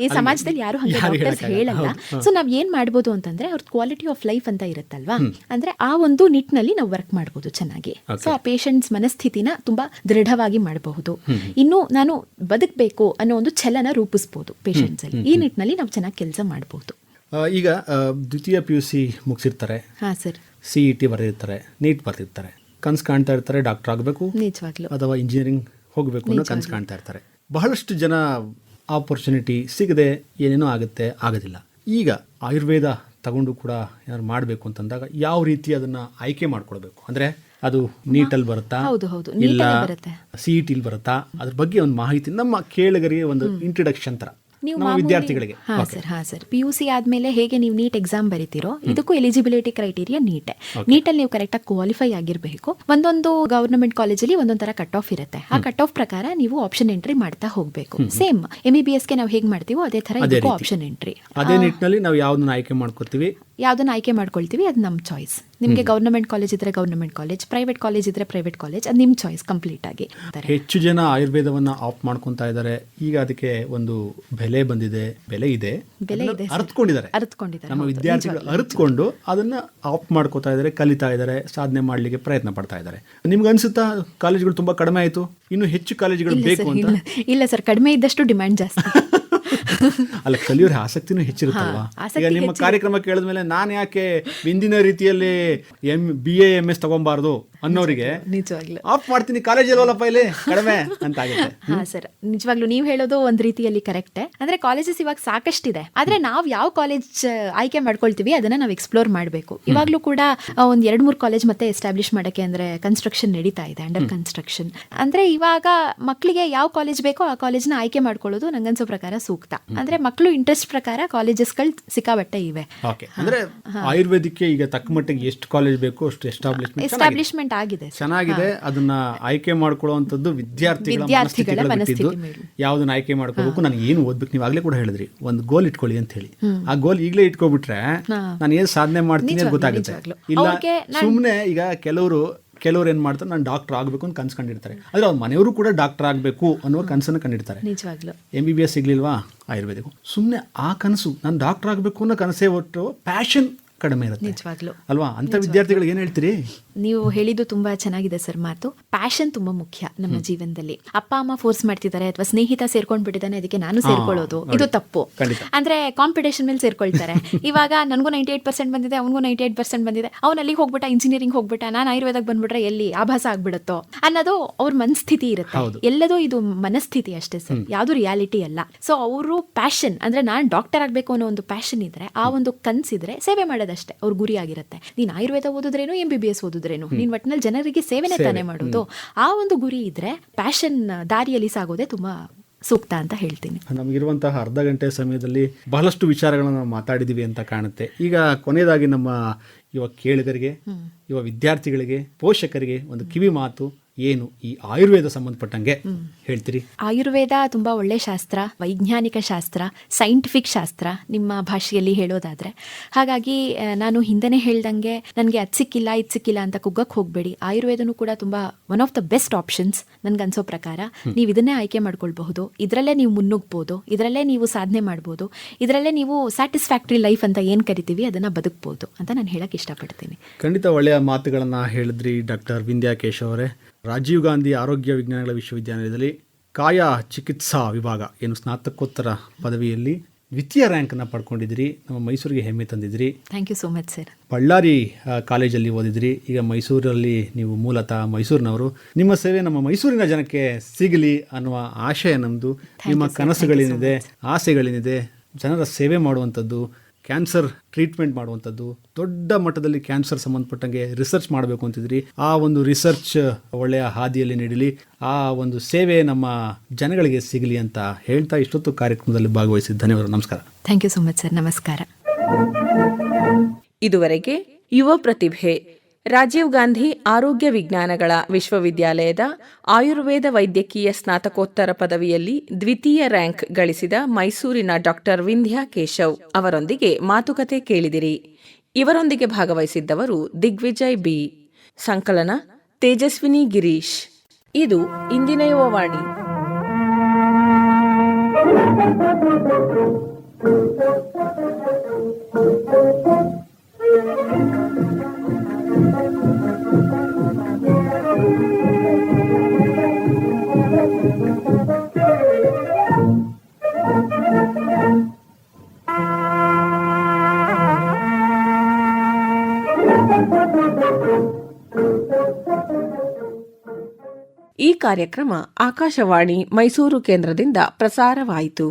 ಈ ಸಮಾಜದಲ್ಲಿ ಯಾರು ಹಂಗೆ ಡಾಕ್ಟರ್ಸ್ ಹೇಳಲ್ಲ. ಸೊ ನಾವ್ ಏನ್ ಮಾಡ್ಬೋದು ಅಂತಂದ್ರೆ ಅವ್ರ ಕ್ವಾಲಿಟಿ ಆಫ್ ಲೈಫ್ ಅಂತ ಇರುತ್ತಲ್ವಾ? ಅಂದ್ರೆ ಆ ಒಂದು ನಿಟ್ಟಿನಲ್ಲಿ ನಾವು ವರ್ಕ್ ಮಾಡ್ಬೋದು ಚೆನ್ನಾಗಿ. ಸೊ ಆ ಪೇಷಂಟ್ಸ್ ಮನಸ್ಥಿತಿನ ತುಂಬಾ ದೃಢವಾಗಿ ಮಾಡಬಹುದು. ಇನ್ನು ನಾನು ಬದುಕಬೇಕು ಅನ್ನೋ ಒಂದು ಛಲನ ರೂಪಿಸ್ಬೋದು. ಪೇಷಂಟ್ಸ್ ಅಲ್ಲಿ ಈ ನಿಟ್ಟಿನಲ್ಲಿ ನಾವು ಚೆನ್ನಾಗಿ ಕೆಲಸ ಮಾಡಬಹುದು ಈಗ ದ್ವಿತೀಯ ಪಿ ಯು ಸಿ ಮುಗಿಸಿರ್ತಾರೆ. ಹಾ ಸರ್. ಸಿ ಇ ಟಿ ಬರೆದಿರ್ತಾರೆ ನೀಟ್ ಬರೆದಿರ್ತಾರೆ. ಕನ್ಸ್ ಕಾಣ್ತಾ ಇರ್ತಾರೆ ಡಾಕ್ಟರ್ ಆಗಬೇಕು ನಿಜವಾಗ್ಲೂ. ಅಥವಾ ಇಂಜಿನಿಯರಿಂಗ್ ಹೋಗಬೇಕು ಅನ್ನೋ ಕನ್ಸ್ ಕಾಣ್ತಾ ಇರ್ತಾರೆ. ಬಹಳಷ್ಟು ಜನ ಆಪರ್ಚುನಿಟಿ ಸಿಗದೆ ಏನೇನೋ ಆಗುತ್ತೆ ಆಗೋದಿಲ್ಲ. ಈಗ ಆಯುರ್ವೇದ ತಗೊಂಡು ಕೂಡ ಏನಾದ್ರು ಮಾಡಬೇಕು ಅಂತಂದಾಗ ಯಾವ ರೀತಿ ಅದನ್ನು ಆಯ್ಕೆ ಮಾಡ್ಕೊಳ್ಬೇಕು? ಅಂದ್ರೆ ಅದು ನೀಟಲ್ಲಿ ಬರುತ್ತಾ? ಹೌದು, ಹೌದು. ಇಲ್ಲ ಬರುತ್ತೆ. ಸಿ ಇ ಟಿಲಿ ಬರುತ್ತಾ? ಅದ್ರ ಬಗ್ಗೆ ಒಂದು ಮಾಹಿತಿ ನಮ್ಮ ಕೇಳಗರಿಗೆ ಒಂದು ಇಂಟ್ರಡಕ್ಷನ್ ತರ ನೀವು ವಿದ್ಯಾರ್ಥಿಗಳಿಗೆ. ಹಾ ಸರ್ ಹಾ ಸರ್. ಪಿ ಯು ಸಿ ಆದ್ಮೇಲೆ ಹೇಗೆ ನೀವು ನೀಟ್ ಎಕ್ಸಾಮ್ ಬರೀತಿರೋ ಇದಕ್ಕೂ ಎಲಿಜಿಬಿಲಿಟಿ ಕ್ರೈಟೀರಿಯಾ ನೀಟ್. ನೀಟಲ್ಲಿ ನೀವು ಕರೆಕ್ಟಾಗಿ ಕ್ವಾಲಿಫೈ ಆಗಿರಬೇಕು. ಒಂದೊಂದು ಗವರ್ನಮೆಂಟ್ ಕಾಲೇಜಲ್ಲಿ ಒಂದೊಂದು ತರ ಕಟ್ ಆಫ್ ಇರುತ್ತೆ. ಆ ಕಟ್ ಆಫ್ ಪ್ರಕಾರ ನೀವು ಆಪ್ಷನ್ ಎಂಟ್ರಿ ಮಾಡ್ತಾ ಹೋಗಬೇಕು. ಸೇಮ್ ಎಂ ಬಿ ಎಸ್ಗೆ ನಾವು ಹೇಗೆ ಮಾಡ್ತೀವೋ ಅದೇ ತರ ಆಪ್ಷನ್ ಎಂಟ್ರಿ ಅದೇ ನಿಟ್ಟಿನಲ್ಲಿ ನಾವು ಯಾವ್ದನ್ನ ಆಯ್ಕೆ ಮಾಡ್ಕೋತೀವಿ? ಯಾವ್ದನ್ನ ಆಯ್ಕೆ ಮಾಡ್ಕೊಳ್ತೀವಿ ಅದು ನಮ್ಮ ಚಾಯ್ಸ್ ನಿಮಗೆ ಗೌರ್ಮೆಂಟ್ ಕಾಲೇಜ್ ಇದ್ರೆ ಗೌರ್ಮೆಂಟ್ ಕಾಲೇಜ್ ಪ್ರೈವೇಟ್ ಕಾಲೇಜ್ ಇದ್ರೆ ಪ್ರೈವೇಟ್ ಕಾಲೇಜ್ ಅದು ನಿಮ್ಮ ಚಾಯ್ಸ್ ಕಂಪ್ಲೀಟ್ ಆಗಿ. ಹೆಚ್ಚು ಜನ ಆಯುರ್ವೇದವನ್ನ ಆಫ್ ಮಾಡ್ಕೊಂತಾ ಇದ್ದಾರೆ ಈಗ ಅದಕ್ಕೆ ಒಂದು ಬೆಲೆ ಬಂದಿದೆ ಬೆಲೆ ಇದೆ. ಬೆಲೆ ಅದನ್ನ ಇದೆ ಅರ್ಥಕೊಂಡಿದ್ದಾರೆ ಅರ್ಥಕೊಂಡಿದ್ದಾರೆ, ನಮ್ಮ ವಿದ್ಯಾರ್ಥಿಗಳು ಅರ್ಥಕೊಂಡು ಅದನ್ನ ಆಫ್ ಮಾಡ್ಕೋತಾ ಇದ್ದಾರೆ ಕಲಿತಾ ಇದ್ದಾರೆ ಸಾಧನೆ ಮಾಡ್ಲಿಕ್ಕೆ ಪ್ರಯತ್ನ ಪಡ್ತಾ ಇದ್ದಾರೆ ನಿಮ್ಗೆ ಅನ್ಸುತ್ತಾ ಕಾಲೇಜುಗಳು ತುಂಬಾ ಕಡಿಮೆ ಆಯ್ತು? ಇನ್ನು ಹೆಚ್ಚು ಕಾಲೇಜುಗಳು ಬೇಕು ಅಂತ? ಇಲ್ಲ ಸರ್ ಕಡಿಮೆ ಇದ್ದಷ್ಟು ಡಿಮ್ಯಾಂಡ್ ಜಾಸ್ತಿ. ಅಲ್ಲ ಕಲಿಯೋರ ಆಸಕ್ತಿನೂ ಹೆಚ್ಚಿರುತ್ತಲ್ವಾ ಈಗ ನಿಮ್ಮ. ಕಾರ್ಯಕ್ರಮ ಕೇಳಿದ್ಮೇಲೆ ನಾನು ಯಾಕೆ ಇಂದಿನ ರೀತಿಯಲ್ಲಿ M B A M S ತಗೊಂಬಾರ್ದು ಅನ್ನೋರಿಗೆ ನಿಜವಾಗ್ಲೂ ಆಫ್ ಮಾಡ್ತೀನಿ ಕಾಲೇಜ್ ಇಲ್ವಲ್ಲಪ್ಪ ಇಲ್ಲಿ ಕಡಿಮೆ ಅಂತ ಆಗುತ್ತೆ ಹಾ ಸರ್. ನಿಜವಾಗ್ಲೂ ನೀವು ಹೇಳೋದು ಒಂದ್ ರೀತಿಯಲ್ಲಿ ಕರೆಕ್ಟ್ ಅಂದ್ರೆ ಕಾಲೇಜಸ್ ಇವಾಗ ಸಾಕಷ್ಟಿದೆ. ಆದ್ರೆ ನಾವು ಯಾವ ಕಾಲೇಜ್ ಆಯ್ಕೆ ಮಾಡ್ಕೊಳ್ತೀವಿ ಅದನ್ನ ನಾವು ಎಕ್ಸ್ಪ್ಲೋರ್ ಮಾಡಬೇಕು. ಇವಾಗ್ಲೂ ಕೂಡ ಒಂದ್ ಎರಡ್ ಮೂರು ಕಾಲೇಜ್ ಮತ್ತೆ ಎಸ್ಟಾಬ್ಲಿಷ್ ಮಾಡಕ್ಕೆ ಅಂದ್ರೆ ಕನ್ಸ್ಟ್ರಕ್ಷನ್ ನಡೀತಾ ಇದೆ ಅಂಡರ್ ಕನ್ಸ್ಟ್ರಕ್ಷನ್ ಅಂದ್ರೆ ಇವಾಗ ಮಕ್ಕಳಿಗೆ ಯಾವ ಕಾಲೇಜ್ ಬೇಕೋ ಆ ಕಾಲೇಜ್ನ ಆಯ್ಕೆ ಮಾಡ್ಕೊಳ್ಳೋದು ನಂಗನ್ಸೋ ಪ್ರಕಾರ ಸೂಕ್ತ. ಅಂದ್ರೆ ಮಕ್ಕಳು ಇಂಟ್ರೆಸ್ಟ್ ಪ್ರಕಾರ ಕಾಲೇಜಸ್ಗಳು ಸಿಕ್ಕಾಬಟ್ಟೆ ಇವೆ. ಅಂದ್ರೆ ಆಯುರ್ವೇದಿಕ್ ಈಗ ತಕ್ಕ ಮಟ್ಟಿಗೆ ಎಷ್ಟು ಕಾಲೇಜ್ ಬೇಕು ಅಷ್ಟು ಎಸ್ಟಾಬ್ಲಿಷ್ಮೆಂಟ್ ಎಸ್ಟಾಬ್ಲಿಷ್ಮೆಂಟ್ ಆಗಿದೆ ಚೆನ್ನಾಗಿದೆ. ಅದನ್ನ ಆಯ್ಕೆ ಮಾಡ್ಕೊಳ್ಳುವಂಥದ್ದು ವಿದ್ಯಾರ್ಥಿಗಳ ಮೇಲೆ. ಯಾವ್ದನ್ನ ಆಯ್ಕೆ ಮಾಡ್ಕೋಬೇಕು ನಾನು ಏನು ಓದ್ಬೇಕು ನೀವು ಆಗ್ಲೇ ಕೂಡ ಹೇಳಿದ್ರಿ. ಒಂದು ಗೋಲ್ ಇಟ್ಕೊಳ್ಳಿ ಅಂತ ಹೇಳಿ. ಆ ಗೋಲ್ ಈಗಲೇ ಇಟ್ಕೊಬಿಟ್ರೆ ನಾನು ಏನ್ ಸಾಧನೆ ಮಾಡ್ತೀನಿ ಅಂತ ಗೊತ್ತಾಗುತ್ತೆ. ಇಲ್ಲ ಸುಮ್ಮನೆ ಈಗ ಕೆಲವರು ಕೆಲವ್ರು ಏನ್ ಮಾಡ್ತಾರೆ ನಾನು ಡಾಕ್ಟರ್ ಆಗಬೇಕು ಅಂತ ಕನ್ಸು ಕಂಡಿರ್ತಾರೆ ಆದ್ರೆ ಅವ್ರ ಮನೆಯವರು ಕೂಡ ಡಾಕ್ಟರ್ ಆಗಬೇಕು ಅನ್ನುವ ಕನಸನ್ನು ಕಂಡಿರ್ತಾರೆ. ಎಂ ಬಿ ಬಿ ಎಸ್ ಸಿಗ್ಲಿಲ್ವಾ? ಆಯುರ್ವೇದಿಕ್ ಸುಮ್ಮನೆ ಆ ಕನಸು ನಾನು ಡಾಕ್ಟರ್ ಆಗಬೇಕು ಅನ್ನೋ ಕನಸೇ ಒಟ್ಟು ಪ್ಯಾಷನ್ ಕಡಿಮೆ ಇರುತ್ತೆ. ಅಲ್ವಾ? ಅಂತ ವಿದ್ಯಾರ್ಥಿಗಳಿಗೆ ಏನು ಹೇಳ್ತೀರಿ? ನೀವು ಹೇಳಿದ್ದು ತುಂಬಾ ಚೆನ್ನಾಗಿದೆ ಸರ್ ಮಾತು. ಪ್ಯಾಷನ್ ತುಂಬಾ ಮುಖ್ಯ ನಮ್ಮ ಜೀವನದಲ್ಲಿ. ಅಪ್ಪ ಅಮ್ಮ ಫೋರ್ಸ್ ಮಾಡ್ತಿದ್ದಾರೆ ಅಥವಾ ಸ್ನೇಹಿತ ಸೇರ್ಕೊಂಡ್ ಬಿಟ್ಟಿದ್ದಾನೆ ಅದಕ್ಕೆ ನಾನು ಸೇರ್ಕೊಳ್ಳೋದು. ಇದು ತಪ್ಪು. ಅಂದ್ರೆ ಕಾಂಪಿಟೇಷನ್ ಮೇಲೆ ಸೇರ್ಕೊಳ್ತಾರೆ. ಇವಾಗ ನನಗೂ ನೈಂಟಿ ಏಟ್ ಪರ್ಸೆಂಟ್ ಬಂದಿದೆ ಅವನಿಗೂ ನೈಂಟಿ ಏಟ್ ಪರ್ಸೆಂಟ್ ಬಂದಿದೆ. ಅವ್ನು ಅಲ್ಲಿಗೆ ಹೋಗ್ಬಿಟ್ಟ ಇಂಜಿನಿಯರಿಂಗ್ ಹೋಗ್ಬಿಟ್ಟ ನಾನು ಆಯುರ್ವೇದಕ್ಕೆ ಬಂದ್ಬಿಟ್ರೆ ಎಲ್ಲಿ ಆಭಾಸ ಆಗ್ಬಿಡುತ್ತೋ ಅನ್ನೋದು ಅವ್ರ ಮನಸ್ಥಿತಿ ಇರುತ್ತೆ. ಎಲ್ಲದೂ ಇದು ಮನಸ್ಥಿತಿ ಅಷ್ಟೇ ಸರ್. ಯಾವುದು ರಿಯಾಲಿಟಿ ಅಲ್ಲ. ಸೊ ಅವರು ಪ್ಯಾಷನ್ ಅಂದ್ರೆ ನಾನು ಡಾಕ್ಟರ್ ಆಗಬೇಕು ಅನ್ನೋ ಒಂದು ಪ್ಯಾಷನ್ ಇದ್ರೆ ಆ ಒಂದು ಕನ್ಸಿದ್ರೆ ಸೇವೆ ಮಾಡೋದಷ್ಟೇ. ಅವ್ರ ಗುರಿ ಆಗಿರುತ್ತೆ. ನೀನು ಆಯುರ್ವೇದ ಓದಿದ್ರೇನು ಎಂ ಬಿ ಬಿ ಎಸ್ ಓದಿದ್ರೇನು ನೀನ್ ಒಟ್ಟಿನಲ್ಲಿ ಜನರಿಗೆ ಸೇವೆನೇ ತಾನೇ ಮಾಡೋದು. ಆ ಒಂದು ಗುರಿ ಇದ್ರೆ ಪ್ಯಾಷನ್ ದಾರಿಯಲ್ಲಿ ಸಾಗೋದೇ ತುಂಬಾ ಸೂಕ್ತ ಅಂತ ಹೇಳ್ತೀನಿ. ನಮಗಿರುವಂತಹ ಅರ್ಧ ಗಂಟೆ ಸಮಯದಲ್ಲಿ ಬಹಳಷ್ಟು ವಿಚಾರಗಳನ್ನು ನಾವು ಮಾತಾಡಿದ್ದೀವಿ ಅಂತ ಕಾಣುತ್ತೆ. ಈಗ ಕೊನೆಯದಾಗಿ ನಮ್ಮ ಯುವ ಕೇಳಿಗರಿಗೆ ಯುವ ವಿದ್ಯಾರ್ಥಿಗಳಿಗೆ ಪೋಷಕರಿಗೆ ಒಂದು ಕಿವಿ ಮಾತು ಏನು ಈ ಆಯುರ್ವೇದ ಸಂಬಂಧಪಟ್ಟಂಗೆ ಹೇಳ್ತೀರಿ? ಆಯುರ್ವೇದ ತುಂಬಾ ಒಳ್ಳೆ ಶಾಸ್ತ್ರ ವೈಜ್ಞಾನಿಕ ಶಾಸ್ತ್ರ ಸೈಂಟಿಫಿಕ್ ಶಾಸ್ತ್ರ ನಿಮ್ಮ ಭಾಷೆಯಲ್ಲಿ ಹೇಳೋದಾದ್ರೆ. ಹಾಗಾಗಿ ನಾನು ಹಿಂದೆನೇ ಹೇಳ್ದಂಗೆ ನನಗೆ ಅದು ಸಿಕ್ಕಿಲ್ಲ ಇದು ಸಿಕ್ಕಿಲ್ಲ ಅಂತ ಕುಗ್ಗಕ್ಕೆ ಹೋಗಬೇಡಿ. ಆಯುರ್ವೇದನೂ ಕೂಡ ತುಂಬಾ one of the best options ನನ್ಗನ್ಸೋ ಪ್ರಕಾರ. ನೀವು ಇದನ್ನೇ ಆಯ್ಕೆ ಮಾಡ್ಕೊಳ್ಬಹುದು. ಇದರಲ್ಲೇ ನೀವು ಮುನ್ನುಗ್ಬೋದು ಇದರಲ್ಲೇ ನೀವು ಸಾಧನೆ ಮಾಡ್ಬೋದು. ಇದರಲ್ಲೇ ನೀವು ಸ್ಯಾಟಿಸ್ಫ್ಯಾಕ್ಟ್ರಿ ಲೈಫ್ ಅಂತ ಏನು ಕರಿತೀವಿ ಅದನ್ನ ಬದುಕ್ಬೋದು ಅಂತ ನಾನು ಹೇಳಕ್ಕೆ ಇಷ್ಟಪಡ್ತೀನಿ. ಖಂಡಿತ ಒಳ್ಳೆಯ ಮಾತುಗಳನ್ನು ಹೇಳಿದ್ರಿ ಡಾಕ್ಟರ್ ವಿಂಧ್ಯಾಕೇಶ್ ಅವರೇ. ರಾಜೀವ್ ಗಾಂಧಿ ಆರೋಗ್ಯ ವಿಜ್ಞಾನಗಳ ವಿಶ್ವವಿದ್ಯಾಲಯದಲ್ಲಿ ಕಾಯ ಚಿಕಿತ್ಸಾ ವಿಭಾಗ ಏನು ಸ್ನಾತಕೋತ್ತರ ಪದವಿಯಲ್ಲಿ ದ್ವಿತೀಯ ರ್ಯಾಂಕನ್ನು ಪಡ್ಕೊಂಡಿದ್ದೀರಿ. ನಮ್ಮ ಮೈಸೂರಿಗೆ ಹೆಮ್ಮೆ ತಂದಿದ್ದೀರಿ. Thank you so much sir Ballari ಕಾಲೇಜಲ್ಲಿ ಓದಿದ್ರಿ ಈಗ ಮೈಸೂರಲ್ಲಿ ನೀವು ಮೂಲತಃ ಮೈಸೂರಿನವರು. ನಿಮ್ಮ ಸೇವೆ ನಮ್ಮ ಮೈಸೂರಿನ ಜನಕ್ಕೆ ಸಿಗಲಿ ಅನ್ನುವ ಆಶಯ ನಮ್ಮದು ನಿಮ್ಮ ಕನಸುಗಳೇನಿದೆ ಆಸೆಗಳೇನಿದೆ ಜನರ ಸೇವೆ ಮಾಡುವಂಥದ್ದು ಕ್ಯಾನ್ಸರ್ ಟ್ರೀಟ್ಮೆಂಟ್ ಮಾಡುವಂಥದ್ದು ದೊಡ್ಡ ಮಟ್ಟದಲ್ಲಿ ಕ್ಯಾನ್ಸರ್ ಸಂಬಂಧಪಟ್ಟಂಗೆ ರಿಸರ್ಚ್ ಮಾಡಬೇಕು ಅಂತಿದ್ರಿ. ಆ ಒಂದು ರಿಸರ್ಚ್ ಒಳ್ಳೆಯ ಹಾದಿಯಲ್ಲಿ ನೀಡಲಿ. ಆ ಒಂದು ಸೇವೆ ನಮ್ಮ ಜನಗಳಿಗೆ ಸಿಗಲಿ ಅಂತ ಹೇಳ್ತಾ ಇಷ್ಟೊತ್ತು ಕಾರ್ಯಕ್ರಮದಲ್ಲಿ ಭಾಗವಹಿಸಿ ಧನ್ಯವಾದ. ನಮಸ್ಕಾರ. Thank you so much sir ನಮಸ್ಕಾರ. ಇದುವರೆಗೆ ಯುವ ಪ್ರತಿಭೆ ರಾಜೀವ್ ಗಾಂಧಿ ಆರೋಗ್ಯ ವಿಜ್ಞಾನಗಳ ವಿಶ್ವವಿದ್ಯಾಲಯದ ಆಯುರ್ವೇದ ವೈದ್ಯಕೀಯ ಸ್ನಾತಕೋತ್ತರ ಪದವಿಯಲ್ಲಿ ದ್ವಿತೀಯ ರ್ಯಾಂಕ್ ಗಳಿಸಿದ ಮೈಸೂರಿನ ಡಾಕ್ಟರ್ ವಿಂಧ್ಯಾ ಕೇಶವ್ ಅವರೊಂದಿಗೆ ಮಾತುಕತೆ ಕೇಳಿದಿರಿ. ಇವರೊಂದಿಗೆ ಭಾಗವಹಿಸಿದ್ದವರು ದಿಗ್ವಿಜಯ್ ಬಿ. ಸಂಕಲನ ತೇಜಸ್ವಿನಿ ಗಿರೀಶ್. ಇದು ಇಂದಿನ ಯುವವಾಣಿ ಈ ಕಾರ್ಯಕ್ರಮ ಆಕಾಶವಾಣಿ ಮೈಸೂರು ಕೇಂದ್ರದಿಂದ ಪ್ರಸಾರವಾಯಿತು.